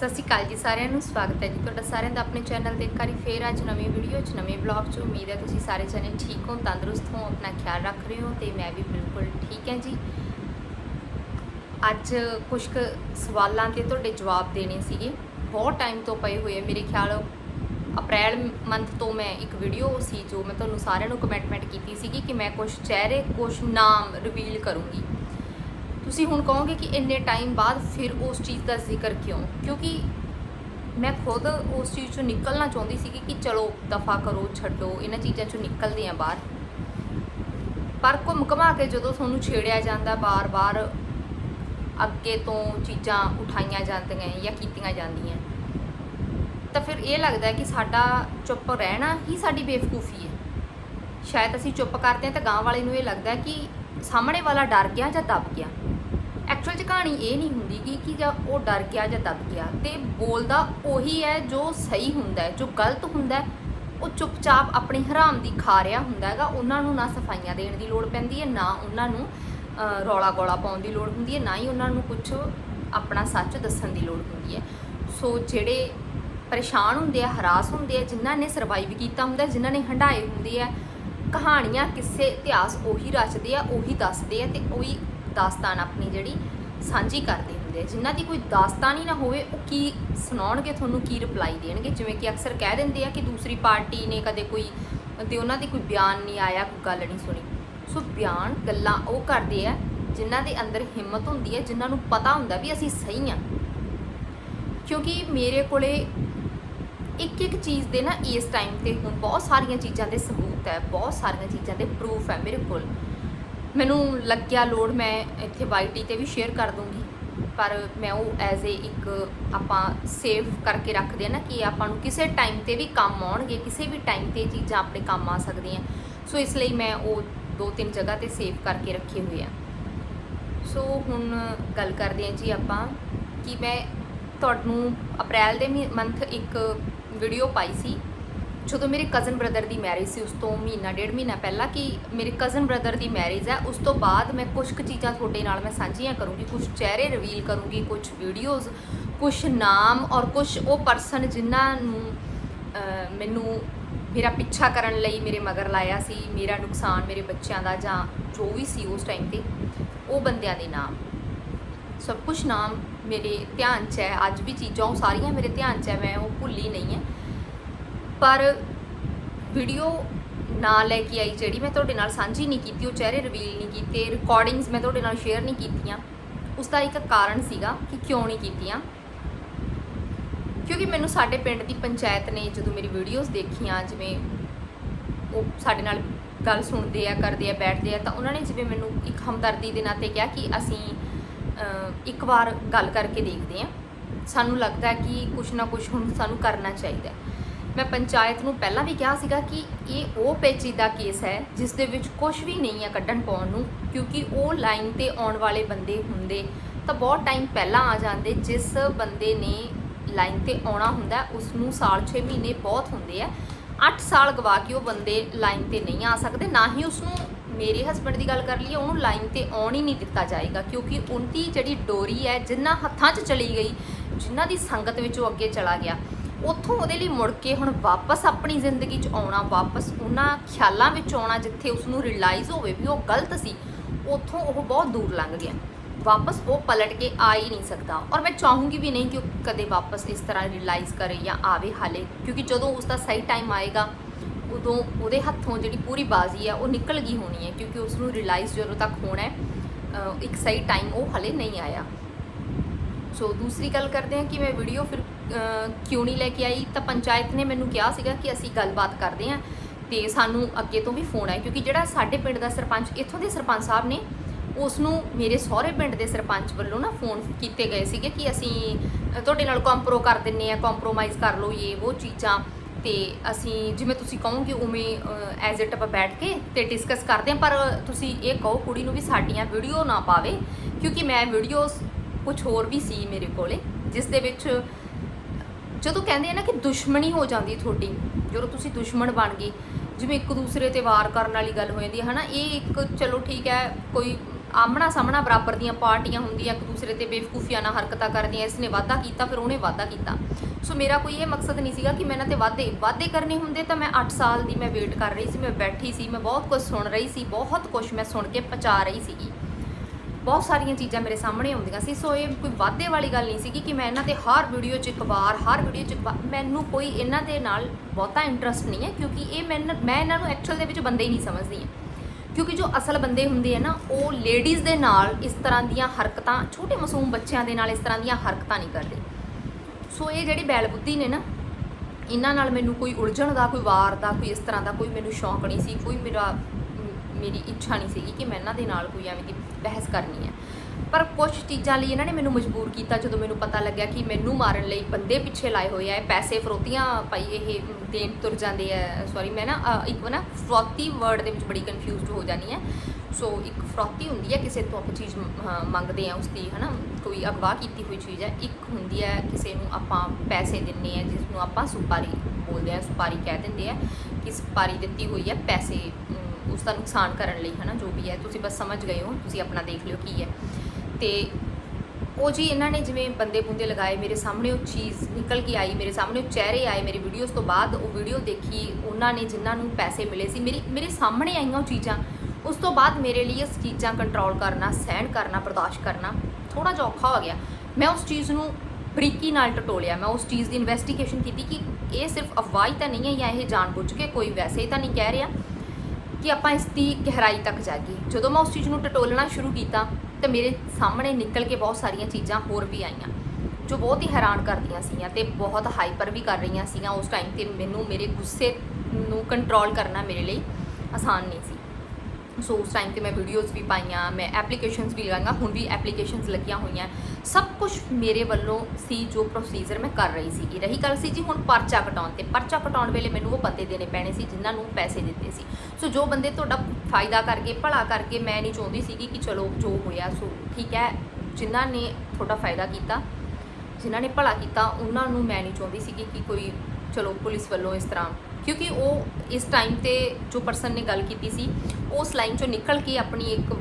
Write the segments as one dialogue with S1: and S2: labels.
S1: ਸਤਿ ਸ਼੍ਰੀ ਅਕਾਲ ਜੀ, ਸਾਰਿਆਂ ਨੂੰ ਸਵਾਗਤ ਹੈ ਜੀ। ਤੁਹਾਡਾ ਸਾਰਿਆਂ ਦਾ ਆਪਣੇ ਚੈਨਲ ਤੇ ਇੱਕ ਵਾਰੀ ਫੇਰ ਅੱਜ ਨਵੀਂ ਵੀਡੀਓ 'ਚ, ਨਵੇਂ ਬਲੌਗ 'ਚ। ਉਮੀਦ ਹੈ ਤੁਸੀਂ ਸਾਰੇ ਜਣੇ ਠੀਕ ਹੋ, ਤੰਦਰੁਸਤ ਹੋ, ਆਪਣਾ ਖਿਆਲ ਰੱਖ ਰਹੇ ਹੋ ਤੇ ਮੈਂ ਵੀ ਬਿਲਕੁਲ ਠੀਕ ਹੈ ਜੀ। ਅੱਜ ਕੁਝ ਕੁ ਸਵਾਲਾਂ ਤੇ ਤੁਹਾਡੇ ਜਵਾਬ ਦੇਣੇ ਸੀਗੇ। ਬਹੁਤ ਟਾਈਮ ਤੋਂ ਪਏ ਹੋਏ ਮੇਰੇ ਖਿਆਲ ਅਪ੍ਰੈਲ ਮੰਥ ਤੋਂ ਮੈਂ ਇੱਕ ਵੀਡੀਓ ਸੀ ਜੋ ਮੈਂ ਤੁਹਾਨੂੰ ਸਾਰਿਆਂ ਨੂੰ ਕਮੈਂਟਮੈਂਟ ਕੀਤੀ ਸੀਗੀ ਕਿ ਮੈਂ ਕੁਝ ਚਿਹਰੇ ਕੁਝ ਨਾਮ ਰਿਵੀਲ ਕਰੂੰਗੀ। ਤੁਸੀਂ ਹੁਣ ਕਹੋਗੇ ਕਿ ਇੰਨੇ ਟਾਈਮ ਬਾਅਦ ਫਿਰ ਉਸ ਚੀਜ਼ ਦਾ ਜ਼ਿਕਰ ਕਿਉਂ? ਕਿਉਂਕਿ ਮੈਂ ਖੁਦ ਉਸ ਚੀਜ਼ ਚੋਂ ਨਿਕਲਣਾ ਚਾਹੁੰਦੀ ਸੀ ਕਿ ਚਲੋ ਦਫਾ ਕਰੋ, ਛੱਡੋ, ਇਹਨਾਂ ਚੀਜ਼ਾਂ ਚੋਂ ਨਿਕਲਦੇ ਆ ਬਾਹਰ। ਪਰ ਘੁੰਮ ਘਮਾ ਕੇ ਜਦੋਂ ਤੁਹਾਨੂੰ ਛੇੜਿਆ ਜਾਂਦਾ, ਬਾਰ-ਬਾਰ ਅੱਗੇ ਤੋਂ ਚੀਜ਼ਾਂ ਉਠਾਈਆਂ ਜਾਂਦੀਆਂ ਜਾਂ ਕੀਤੀਆਂ ਜਾਂਦੀਆਂ, ਤਾਂ ਫਿਰ ਇਹ ਲੱਗਦਾ ਕਿ ਸਾਡਾ ਚੁੱਪ ਰਹਿਣਾ ਹੀ ਸਾਡੀ ਬੇਵਕੂਫੀ ਹੈ। ਸ਼ਾਇਦ ਅਸੀਂ ਚੁੱਪ ਕਰਦੇ ਹਾਂ ਤਾਂ ਗਾਂ ਵਾਲੇ ਨੂੰ ਇਹ ਲੱਗਦਾ ਕਿ ਸਾਹਮਣੇ ਵਾਲਾ ਡਰ ਗਿਆ ਜਾਂ ਦਬ ਗਿਆ। ਐਕਚੁਅਲ 'ਚ ਕਹਾਣੀ ਇਹ ਨਹੀਂ ਹੁੰਦੀ ਕਿ ਕਿ ਜਾਂ ਉਹ ਡਰ ਗਿਆ ਜਾਂ ਦਬ ਗਿਆ। ਤੇ ਬੋਲਦਾ ਉਹੀ ਹੈ ਜੋ ਸਹੀ ਹੁੰਦਾ ਹੈ, ਜੋ ਗਲਤ ਹੁੰਦਾ ਹੈ, ਉਹ ਚੁੱਪਚਾਪ ਆਪਣੀ ਹਰਾਮ ਦੀ ਖਾ ਰਿਹਾ ਹੁੰਦਾ ਹੈਗਾ। ਉਹਨਾਂ ਨੂੰ ਨਾ ਸਫਾਈਆਂ ਦੇਣ ਦੀ ਲੋੜ ਪੈਂਦੀ ਹੈ, ਨਾ ਉਹਨਾਂ ਨੂੰ ਰੌਲਾ ਗੋਲਾ ਪਾਉਣ ਦੀ ਲੋੜ ਹੁੰਦੀ ਹੈ, ਨਾ ਹੀ ਉਹਨਾਂ ਨੂੰ ਕੁਝ ਆਪਣਾ ਸੱਚ ਦੱਸਣ ਦੀ ਲੋੜ ਹੁੰਦੀ ਹੈ। ਸੋ ਜਿਹੜੇ ਪਰੇਸ਼ਾਨ ਹੁੰਦੇ ਆ, ਹਰਾਸ ਹੁੰਦੇ ਆ, ਜਿਨ੍ਹਾਂ ਨੇ ਸਰਵਾਈਵ ਕੀਤਾ ਹੁੰਦਾ, ਜਿਨ੍ਹਾਂ ਨੇ ਹੰਡਾਏ ਹੁੰਦੇ ਆ, ਕਹਾਣੀਆਂ ਕਿਸੇ ਇਤਿਹਾਸ ਉਹੀ ਰਚਦੇ ਆ, ਉਹੀ ਦੱਸਦੇ ਆ ਤੇ ਉਹੀ ਦਾਸਤਾਨ ਆਪਣੀ ਜਿਹੜੀ ਸਾਂਝੀ ਕਰਦੇ ਹੁੰਦੇ ਆ। ਜਿਨ੍ਹਾਂ ਦੀ ਕੋਈ ਦਾਸਤਾਨ ਹੀ ਨਾ ਹੋਵੇ, ਉਹ ਕੀ ਸੁਣਾਉਣਗੇ, ਤੁਹਾਨੂੰ ਕੀ ਰਿਪਲਾਈ ਦੇਣਗੇ? ਜਿਵੇਂ ਕਿ ਅਕਸਰ ਕਹਿ ਦਿੰਦੇ ਆ ਕਿ ਦੂਸਰੀ ਪਾਰਟੀ ਨੇ ਕਦੇ ਕੋਈ ਤੇ ਉਹਨਾਂ ਦੀ ਕੋਈ ਬਿਆਨ ਨਹੀਂ ਆਇਆ, ਕੋਈ ਗੱਲ ਨਹੀਂ ਸੁਣੀ। ਸੋ ਬਿਆਨ, ਗੱਲਾਂ ਉਹ ਕਰਦੇ ਆ ਜਿਨ੍ਹਾਂ ਦੇ ਅੰਦਰ ਹਿੰਮਤ ਹੁੰਦੀ ਹੈ, ਜਿਨ੍ਹਾਂ ਨੂੰ ਪਤਾ ਹੁੰਦਾ ਵੀ ਅਸੀਂ ਸਹੀ ਆ। ਕਿਉਂਕਿ ਮੇਰੇ ਕੋਲੇ ਇੱਕ ਇੱਕ ਚੀਜ਼ ਦੇ ਨਾ ਇਸ ਟਾਈਮ ਤੇ ਹੁਣ ਬਹੁਤ ਸਾਰੀਆਂ ਚੀਜ਼ਾਂ ਦੇ ਸਬੂਤ ਹੈ, ਬਹੁਤ ਸਾਰੀਆਂ ਚੀਜ਼ਾਂ ਦੇ ਪ੍ਰੂਫ ਹੈ ਮੇਰੇ ਕੋਲ। ਮੈਨੂੰ ਲੱਗਿਆ ਲੋੜ ਮੈਂ ਇੱਥੇ ਵਾਈਟੀ ਤੇ ਵੀ ਸ਼ੇਅਰ ਕਰ ਦੂੰਗੀ ਪਰ ਮੈਂ ਉਹ ਐਜ਼ ਏ ਇੱਕ ਆਪਾਂ ਸੇਵ ਕਰਕੇ ਰੱਖਦੇ ਆ ਨਾ ਕਿ ਆਪਾਂ ਨੂੰ ਕਿਸੇ ਟਾਈਮ ਤੇ ਵੀ ਕੰਮ ਆਉਣਗੇ, ਕਿਸੇ ਵੀ ਟਾਈਮ ਤੇ ਚੀਜ਼ਾਂ ਆਪਣੇ ਕੰਮ ਆ ਸਕਦੀਆਂ। ਸੋ ਇਸ ਲਈ ਮੈਂ ਉਹ ਦੋ ਤਿੰਨ ਜਗ੍ਹਾ ਤੇ ਸੇਵ ਕਰਕੇ ਰੱਖੇ ਹੋਏ ਆ। ਸੋ ਹੁਣ ਗੱਲ ਕਰਦੇ ਹਾਂ ਜੀ ਆਪਾਂ ਕਿ ਮੈਂ ਤੁਹਾਨੂੰ ਅਪ੍ਰੈਲ ਦੇ ਮੰਥ ਇੱਕ ਵੀਡੀਓ ਪਾਈ ਸੀ। ਜਦੋਂ ਮੇਰੇ ਕਜ਼ਨ ਬ੍ਰਦਰ ਦੀ ਮੈਰਿਜ ਸੀ, ਉਸ ਤੋਂ ਮਹੀਨਾ, ਡੇਢ ਮਹੀਨਾ ਪਹਿਲਾਂ ਕਿ ਮੇਰੇ ਕਜ਼ਨ ਬ੍ਰਦਰ ਦੀ ਮੈਰਿਜ ਹੈ, ਉਸ ਤੋਂ ਬਾਅਦ ਮੈਂ ਕੁਝ ਕੁ ਚੀਜ਼ਾਂ ਤੁਹਾਡੇ ਨਾਲ ਮੈਂ ਸਾਂਝੀਆਂ ਕਰੂੰਗੀ ਕੁਝ ਚਿਹਰੇ ਰਿਵੀਲ ਕਰੂੰਗੀ ਕੁਝ ਵੀਡੀਓਜ਼ ਕੁਝ ਨਾਮ ਔਰ ਕੁਝ ਉਹ ਪਰਸਨ ਜਿਨ੍ਹਾਂ ਨੂੰ ਮੈਨੂੰ ਮੇਰਾ ਪਿੱਛਾ ਕਰਨ ਲਈ ਮੇਰੇ ਮਗਰ ਲਾਇਆ ਸੀ, ਮੇਰਾ ਨੁਕਸਾਨ ਮੇਰੇ ਬੱਚਿਆਂ ਦਾ ਜਾਂ ਜੋ ਵੀ ਸੀ ਉਸ ਟਾਈਮ ਤੇ, ਉਹ ਬੰਦਿਆਂ ਦੇ ਨਾਮ। ਸਭ ਕੁਝ ਨਾਮ ਮੇਰੇ ਧਿਆਨ 'ਚ ਹੈ, ਅੱਜ ਵੀ ਚੀਜ਼ਾਂ ਉਹ ਸਾਰੀਆਂ ਮੇਰੇ ਧਿਆਨ 'ਚ ਹੈ, ਮੈਂ ਉਹ ਭੁੱਲੀ ਨਹੀਂ ਹੈ। ਪਰ ਵੀਡੀਓ ਨਾ ਲੈ ਕੇ ਆਈ ਜਿਹੜੀ ਮੈਂ ਤੁਹਾਡੇ ਨਾਲ ਸਾਂਝੀ ਨਹੀਂ ਕੀਤੀ, ਉਹ ਚਿਹਰੇ ਰਿਵੀਲ ਨਹੀਂ ਕੀਤੇ ਰਿਕਾਰਡਿੰਗਸ ਮੈਂ ਤੁਹਾਡੇ ਨਾਲ ਸ਼ੇਅਰ ਨਹੀਂ ਕੀਤੀਆਂ, ਉਸ ਦਾ ਇੱਕ ਕਾਰਨ ਸੀਗਾ ਕਿ ਕਿਉਂ ਨਹੀਂ ਕੀਤੀਆਂ। ਕਿਉਂਕਿ ਮੈਨੂੰ ਸਾਡੇ ਪਿੰਡ ਦੀ ਪੰਚਾਇਤ ਨੇ ਜਦੋਂ ਮੇਰੀ ਵੀਡੀਓਜ਼ ਦੇਖੀਆਂ, ਜਿਵੇਂ ਉਹ ਸਾਡੇ ਨਾਲ ਗੱਲ ਸੁਣਦੇ ਆ, ਕਰਦੇ ਆ, ਬੈਠਦੇ ਆ, ਤਾਂ ਉਹਨਾਂ ਨੇ ਜਿਵੇਂ ਮੈਨੂੰ ਇੱਕ ਹਮਦਰਦੀ ਦੇ ਨਾਤੇ ਕਿਹਾ ਕਿ ਅਸੀਂ ਇੱਕ ਵਾਰ ਗੱਲ ਕਰਕੇ ਦੇਖਦੇ ਆ ਸਾਨੂੰ ਲੱਗਦਾ ਕਿ ਕੁਝ ਨਾ ਕੁਝ ਹੁਣ ਸਾਨੂੰ ਕਰਨਾ ਚਾਹੀਦਾ ਮੈਂ ਪੰਚਾਇਤ ਨੂੰ ਪਹਿਲਾਂ ਵੀ ਕਿਹਾ ਸੀਗਾ ਕਿ ਇਹ ਉਹ ਪੇਚੀਦਾ ਕੇਸ ਹੈ ਜਿਸ ਦੇ ਵਿੱਚ ਕੁਝ ਵੀ ਨਹੀਂ ਹੈ ਕੱਢਣ ਪਾਉਣ ਨੂੰ, ਕਿਉਂਕਿ ਉਹ ਲਾਈਨ ਤੇ ਆਉਣ ਵਾਲੇ ਬੰਦੇ ਹੁੰਦੇ ਤਾਂ ਬਹੁਤ ਟਾਈਮ ਪਹਿਲਾਂ ਆ ਜਾਂਦੇ, ਜਿਸ ਬੰਦੇ ਨੇ ਲਾਈਨ ਤੇ ਆਉਣਾ ਹੁੰਦਾ ਉਸ ਨੂੰ ਸਾਲ 6 ਮਹੀਨੇ ਬਹੁਤ ਹੁੰਦੇ ਆ। 8 ਸਾਲ ਗਵਾ ਕੇ ਉਹ ਬੰਦੇ ਲਾਈਨ ਤੇ ਨਹੀਂ ਆ ਸਕਦੇ, ਨਾ ਹੀ ਉਸ ਨੂੰ ਮੇਰੇ ਹਸਬੰਡ ਦੀ ਗੱਲ ਕਰ ਲਈਏ, ਉਹਨੂੰ ਲਾਈਨ ਤੇ ਆਉਣ ਹੀ ਨਹੀਂ ਦਿੱਤਾ ਜਾਏਗਾ, ਕਿਉਂਕਿ ਉਹਦੀ ਜਿਹੜੀ ਡੋਰੀ ਹੈ, ਜਿੰਨਾ ਹੱਥਾਂ 'ਚ ਚਲੀ ਗਈ ਜਿਨ੍ਹਾਂ ਦੀ ਸੰਗਤ ਵਿੱਚ ਉਹ ਅੱਗੇ ਚਲਾ ਗਿਆ ਉੱਥੋਂ ਉਹਦੇ ਲਈ ਮੁੜ ਕੇ ਹੁਣ ਵਾਪਸ ਆਪਣੀ ਜ਼ਿੰਦਗੀ 'ਚ ਆਉਣਾ, ਵਾਪਸ ਉਹਨਾਂ ਖਿਆਲਾਂ ਵਿੱਚ ਆਉਣਾ ਜਿੱਥੇ ਉਸ ਨੂੰ ਰਿਅਲਾਈਜ਼ ਹੋਵੇ ਵੀ ਉਹ ਗਲਤ ਸੀ, ਉੱਥੋਂ ਉਹ ਬਹੁਤ ਦੂਰ ਲੰਘ ਗਿਆ। ਵਾਪਸ ਉਹ ਪਲਟ ਕੇ ਆ ਹੀ ਨਹੀਂ ਸਕਦਾ। ਔਰ ਮੈਂ ਚਾਹੂੰਗੀ ਵੀ ਨਹੀਂ ਕਿ ਉਹ ਕਦੇ ਵਾਪਸ ਇਸ ਤਰ੍ਹਾਂ ਰਿਅਲਾਈਜ਼ ਕਰੇ ਜਾਂ ਆਵੇ ਹਾਲੇ, ਕਿਉਂਕਿ ਜਦੋਂ ਉਸ ਦਾ ਸਹੀ ਟਾਈਮ ਆਏਗਾ, ਉਦੋਂ ਉਹਦੇ ਹੱਥੋਂ ਜਿਹੜੀ ਪੂਰੀ ਬਾਜ਼ੀ ਆ, ਉਹ ਨਿਕਲ ਗਈ ਹੋਣੀ ਹੈ, ਕਿਉਂਕਿ ਉਸ ਨੂੰ ਰਿਅਲਾਈਜ਼ ਜਦੋਂ ਤੱਕ ਹੋਣਾ ਹੈ ਇੱਕ ਸਹੀ ਟਾਈਮ ਉਹ ਹਲੇ ਨਹੀਂ ਆਇਆ। ਸੋ ਦੂਸਰੀ ਗੱਲ ਕਰਦੇ ਹਾਂ ਕਿ ਮੈਂ ਵੀਡੀਓ ਫਿਰ ਕਿਉਂ ਨਹੀਂ ਲੈ ਕੇ ਆਈ? ਤਾਂ ਪੰਚਾਇਤ ਨੇ ਮੈਨੂੰ ਕਿਹਾ ਸੀਗਾ ਕਿ ਅਸੀਂ ਗੱਲਬਾਤ ਕਰਦੇ ਹਾਂ ਤੇ ਸਾਨੂੰ ਅੱਗੇ ਤੋਂ ਵੀ ਫੋਨ ਆਇਆ। ਕਿਉਂਕਿ ਜਿਹੜਾ ਸਾਡੇ ਪਿੰਡ ਦਾ ਸਰਪੰਚ, ਇੱਥੋਂ ਦੇ ਸਰਪੰਚ ਸਾਹਿਬ ਨੇ ਉਸ ਨੂੰ ਮੇਰੇ ਸਹੁਰੇ ਪਿੰਡ ਦੇ ਸਰਪੰਚ ਵੱਲੋਂ ਨਾ ਫੋਨ ਕੀਤੇ ਗਏ ਸੀਗੇ ਕਿ ਅਸੀਂ ਤੁਹਾਡੇ ਨਾਲ ਕੰਪਰੋ ਕਰ ਦਿੰਨੇ ਆ ਕੰਪਰੋਮਾਈਜ਼ ਕਰ ਲਓ ਇਹ ਉਹ ਚੀਜ਼ਾਂ। ਤੇ ਅਸੀਂ ਜਿਵੇਂ ਤੁਸੀਂ ਕਹੋਗੇ ਉਵੇਂ ਐਜ਼ ਇਟ ਆਪਾਂ ਬੈਠ ਕੇ ਤੇ ਡਿਸਕਸ ਕਰਦੇ ਆ ਪਰ ਤੁਸੀਂ ਇਹ ਕਹੋ ਕੁੜੀ ਨੂੰ ਵੀ ਸਾਡੀਆਂ ਵੀਡੀਓ ਨਾ ਪਾਵੇ। ਕਿਉਂਕਿ ਮੈਂ ਵੀਡੀਓਜ਼ ਕੁਝ ਹੋਰ ਵੀ ਸੀ ਮੇਰੇ ਕੋਲੇ, ਜਿਸ ਦੇ ਵਿੱਚ ਜਦੋਂ ਕਹਿੰਦੇ ਆ ਨਾ ਕਿ ਦੁਸ਼ਮਣੀ ਹੋ ਜਾਂਦੀ ਤੁਹਾਡੀ, ਜਦੋਂ ਤੁਸੀਂ ਦੁਸ਼ਮਣ ਬਣ ਗਏ, ਜਿਵੇਂ ਇੱਕ ਦੂਸਰੇ ਤੇ ਵਾਰ ਕਰਨ ਵਾਲੀ ਗੱਲ ਹੋ ਜਾਂਦੀ ਹੈ, ਹਨਾ? ਇਹ ਇੱਕ ਚਲੋ ਠੀਕ ਹੈ, ਕੋਈ ਆਮਣਾ ਸਾਹਮਣਾ ਬਰਾਬਰ ਦੀਆਂ ਪਾਰਟੀਆਂ ਹੁੰਦੀਆਂ, ਇੱਕ ਦੂਸਰੇ ਤੇ ਬੇਵਕੂਫੀਆਂ ਨਾਲ ਹਰਕਤਾਂ ਕਰਦੀਆਂ, ਇਸ ਨੇ ਵਾਅਦਾ ਕੀਤਾ, ਫਿਰ ਉਹਨੇ ਵਾਅਦਾ ਕੀਤਾ। ਸੋ ਮੇਰਾ ਕੋਈ ਇਹ ਮਕਸਦ ਨਹੀਂ ਸੀਗਾ ਕਿ ਮੈਂ ਇਹਨਾਂ ਤੇ ਵਾਅਦੇ ਵਾਅਦੇ ਕਰਨੇ ਹੁੰਦੇ ਤਾਂ ਮੈਂ 8 ਸਾਲ ਦੀ ਮੈਂ ਵੇਟ ਕਰ ਰਹੀ ਸੀ, ਮੈਂ ਬੈਠੀ ਸੀ, ਮੈਂ ਬਹੁਤ ਕੁਝ ਸੁਣ ਰਹੀ ਸੀ, ਬਹੁਤ ਕੁਝ ਮੈਂ ਸੁਣ ਕੇ ਪਚਾ ਰਹੀ ਸੀਗੀ। ਬਹੁਤ ਸਾਰੀਆਂ ਚੀਜ਼ਾਂ ਮੇਰੇ ਸਾਹਮਣੇ ਆਉਂਦੀਆਂ ਸੀ, ਸੋ ਇਹ ਕੋਈ ਵਾਅਦੇ ਵਾਲੀ ਗੱਲ ਨਹੀਂ ਸੀਗੀ ਕਿ ਮੈਂ ਇਹਨਾਂ ਤੇ ਹਰ ਵੀਡੀਓ 'ਚ ਇੱਕ ਵਾਰ, ਹਰ ਵੀਡੀਓ 'ਚ ਇੱਕ ਵਾਰ, ਮੈਨੂੰ ਕੋਈ ਇਹਨਾਂ ਦੇ ਨਾਲ ਬਹੁਤਾ ਇੰਟਰਸਟ ਨਹੀਂ ਹੈ, ਕਿਉਂਕਿ ਇਹ ਮੈਂ ਮੈਂ ਇਹਨਾਂ ਨੂੰ ਐਕਚੁਅਲ ਦੇ ਵਿੱਚ ਬੰਦੇ ਹੀ ਨਹੀਂ ਸਮਝਦੀ ਹਾਂ। ਕਿਉਂਕਿ ਜੋ ਅਸਲ ਬੰਦੇ ਹੁੰਦੇ ਆ ਨਾ, ਉਹ ਲੇਡੀਜ਼ ਦੇ ਨਾਲ ਇਸ ਤਰ੍ਹਾਂ ਦੀਆਂ ਹਰਕਤਾਂ, ਛੋਟੇ ਮਾਸੂਮ ਬੱਚਿਆਂ ਦੇ ਨਾਲ ਇਸ ਤਰ੍ਹਾਂ ਦੀਆਂ ਹਰਕਤਾਂ ਨਹੀਂ ਕਰਦੇ। ਸੋ ਇਹ ਜਿਹੜੀ ਬੈਲ ਬੁੱਧੀ ਨੇ ਨਾ, ਇਹਨਾਂ ਨਾਲ ਮੈਨੂੰ ਕੋਈ ਉਲਝਣ ਦਾ, ਕੋਈ ਵਾਰ ਦਾ, ਕੋਈ ਇਸ ਤਰ੍ਹਾਂ ਦਾ ਕੋਈ ਮੈਨੂੰ ਸ਼ੌਂਕ ਨਹੀਂ ਸੀ, ਕੋਈ ਮੇਰਾ ਮੇਰੀ ਇੱਛਾ ਨਹੀਂ ਸੀਗੀ ਕਿ ਮੈਂ ਇਹਨਾਂ ਦੇ ਨਾਲ ਕੋਈ ਐਵੇਂ ਦੀ ਬਹਿਸ ਕਰਨੀ ਹੈ। ਪਰ ਕੁਝ ਚੀਜ਼ਾਂ ਲਈ ਇਹਨਾਂ ਨੇ ਮੈਨੂੰ ਮਜਬੂਰ ਕੀਤਾ ਜਦੋਂ ਮੈਨੂੰ ਪਤਾ ਲੱਗਿਆ ਕਿ ਮੈਨੂੰ ਮਾਰਨ ਲਈ ਬੰਦੇ ਪਿੱਛੇ ਲਾਏ ਹੋਏ ਆ ਪੈਸੇ ਫਰੋਤੀਆਂ ਭਾਈ ਇਹ ਦੇਣ ਤੁਰ ਜਾਂਦੇ ਆ ਸੌਰੀ ਮੈਂ ਨਾ ਅ, ਇੱਕ ਨਾ ਫਰੋਤੀ ਵਰਡ ਦੇ ਵਿੱਚ ਬੜੀ ਕਨਫਿਊਜ਼ਡ ਹੋ ਜਾਨੀ ਹੈ ਸੋ ਇੱਕ ਫਰੋਤੀ ਹੁੰਦੀ ਹੈ ਕਿਸੇ ਤੋਂ ਆਪਾਂ ਚੀਜ਼ ਮ- ਹਾਂ, ਮੰਗਦੇ ਆ ਉਸ ਦੀ ਹਨਾ ਕੋਈ ਅਗਵਾ ਕੀਤੀ ਹੋਈ ਚੀਜ਼ ਹੈ ਇੱਕ ਹੁੰਦੀ ਹੈ ਕਿਸੇ ਨੂੰ ਆਪਾਂ ਪੈਸੇ ਦਿੰਨੇ ਆ ਜਿਸ ਨੂੰ ਆਪਾਂ ਸੁਪਾਰੀ ਬੋਲਦੇ ਆ ਸੁਪਾਰੀ ਕਹਿ ਦਿੰਦੇ ਆ ਕਿ ਸੁਪਾਰੀ ਦਿੱਤੀ ਹੋਈ ਹੈ ਪੈਸੇ ਉਸ ਦਾ ਨੁਕਸਾਨ ਕਰਨ ਲਈ, ਹਨਾ, ਜੋ ਵੀ ਹੈ, ਤੁਸੀਂ ਬਸ ਸਮਝ ਗਏ ਹੋ, ਤੁਸੀਂ ਆਪਣਾ ਦੇਖ ਲਿਓ ਕੀ ਹੈ। ਤੇ ਉਹ ਜੀ ਇਹਨਾਂ ਨੇ ਜਿਵੇਂ ਬੰਦੇ ਬੁੰਦੇ ਲਗਾਏ ਮੇਰੇ ਸਾਹਮਣੇ, ਉਹ ਚੀਜ਼ ਨਿਕਲ ਕੇ ਆਈ, ਮੇਰੇ ਸਾਹਮਣੇ ਉਹ ਚਿਹਰੇ ਆਏ, ਮੇਰੀ ਵੀਡੀਓਜ਼ ਤੋਂ ਬਾਅਦ ਉਹ ਵੀਡੀਓ ਦੇਖੀ, ਉਹਨਾਂ ਨੇ ਜਿਨ੍ਹਾਂ ਨੂੰ ਪੈਸੇ ਮਿਲੇ ਸੀ, ਮੇਰੀ, ਮੇਰੇ ਸਾਹਮਣੇ ਆਈਆਂ ਉਹ ਚੀਜ਼ਾਂ। ਉਸ ਤੋਂ ਬਾਅਦ ਮੇਰੇ ਲਈ ਇਸ ਚੀਜ਼ਾਂ ਕੰਟਰੋਲ ਕਰਨਾ, ਸਹਿਣ ਕਰਨਾ, ਬਰਦਾਸ਼ਤ ਕਰਨਾ ਥੋੜਾ ਜਿਹਾ ਔਖਾ ਹੋ ਗਿਆ। ਮੈਂ ਉਸ ਚੀਜ਼ ਨੂੰ ਬਰੀਕੀ ਨਾਲ ਟਟੋਲਿਆ, ਮੈਂ ਉਸ ਚੀਜ਼ ਦੀ ਇਨਵੈਸਟੀਗੇਸ਼ਨ ਕੀਤੀ ਕਿ ਇਹ ਸਿਰਫ ਅਫਵਾਹ ਤਾਂ ਨਹੀਂ ਹੈ ਜਾਂ ਇਹ ਜਾਣਬੁੱਝ ਕੇ ਕੋਈ ਵੈਸੇ ਹੀ ਤਾਂ ਨਹੀਂ ਕਹਿ ਰਿਹਾ। ਕਿ ਆਪਾਂ ਇਸ ਦੀ ਗਹਿਰਾਈ ਤੱਕ ਜਾਈਏ। ਜਦੋਂ ਮੈਂ ਉਸ ਚੀਜ਼ ਨੂੰ ਟਟੋਲਣਾ ਸ਼ੁਰੂ ਕੀਤਾ, ਤੇ ਮੇਰੇ ਸਾਹਮਣੇ ਨਿਕਲ ਕੇ ਬਹੁਤ ਸਾਰੀਆਂ ਚੀਜ਼ਾਂ ਹੋਰ ਵੀ ਆਈਆਂ, ਜੋ ਬਹੁਤ ਹੀ ਹੈਰਾਨ ਕਰਦੀਆਂ ਸੀਗੀਆਂ ਤੇ ਬਹੁਤ ਹਾਈਪਰ ਵੀ ਕਰ ਰਹੀਆਂ ਸੀਗੀਆਂ। ਉਸ ਟਾਈਮ ਤੇ ਮੈਨੂੰ ਮੇਰੇ ਗੁੱਸੇ ਨੂੰ ਕੰਟਰੋਲ ਕਰਨਾ ਮੇਰੇ ਲਈ ਆਸਾਨ ਨਹੀਂ ਸੀ। ਸੋ ਉਸ ਟਾਈਮ ਤੇ ਮੈਂ ਵੀਡੀਓਜ਼ ਵੀ ਪਾਈਆਂ ਮੈਂ ਐਪਲੀਕੇਸ਼ਨਸ ਵੀ ਲਗਾਈਆਂ ਹੁਣ ਵੀ ਐਪਲੀਕੇਸ਼ਨਸ ਲੱਗੀਆਂ ਹੋਈਆਂ ਸਭ ਕੁਝ ਮੇਰੇ ਵੱਲੋਂ ਸੀ ਜੋ ਪ੍ਰੋਸੀਜਰ ਮੈਂ ਕਰ ਰਹੀ ਸੀਗੀ ਰਹੀ ਗੱਲ ਸੀ ਜੀ ਹੁਣ ਪਰਚਾ ਕਟਾਉਣ ਤੇ ਪਰਚਾ ਕਟਾਉਣ ਵੇਲੇ ਮੈਨੂੰ ਉਹ ਬੰਦੇ ਦੇਣੇ ਪੈਣੇ ਸੀ ਜਿਨ੍ਹਾਂ ਨੂੰ ਪੈਸੇ ਦਿੱਤੇ ਸੀ ਸੋ ਜੋ ਬੰਦੇ ਤੁਹਾਡਾ ਫਾਇਦਾ ਕਰਕੇ ਭਲਾ ਕਰਕੇ ਮੈਂ ਨਹੀਂ ਚਾਹੁੰਦੀ ਸੀਗੀ ਕਿ ਚਲੋ ਜੋ ਹੋਇਆ ਸੋ ਠੀਕ ਹੈ ਜਿਨ੍ਹਾਂ ਨੇ ਤੁਹਾਡਾ ਫਾਇਦਾ ਕੀਤਾ ਜਿਨ੍ਹਾਂ ਨੇ ਭਲਾ ਕੀਤਾ ਉਹਨਾਂ ਨੂੰ ਮੈਂ ਨਹੀਂ ਚਾਹੁੰਦੀ ਸੀਗੀ ਕਿ ਕੋਈ ਚਲੋ ਪੁਲਿਸ ਵੱਲੋਂ ਇਸ ਤਰ੍ਹਾਂ ਕਿਉਂਕਿ ਉਹ ਇਸ ਟਾਈਮ ਤੇ ਜੋ ਪਰਸਨ ਨੇ ਗੱਲ ਕੀਤੀ ਸੀ, ਉਸ ਲਾਈਨ ਚੋਂ ਨਿਕਲ ਕੇ ਆਪਣੀ ਇੱਕ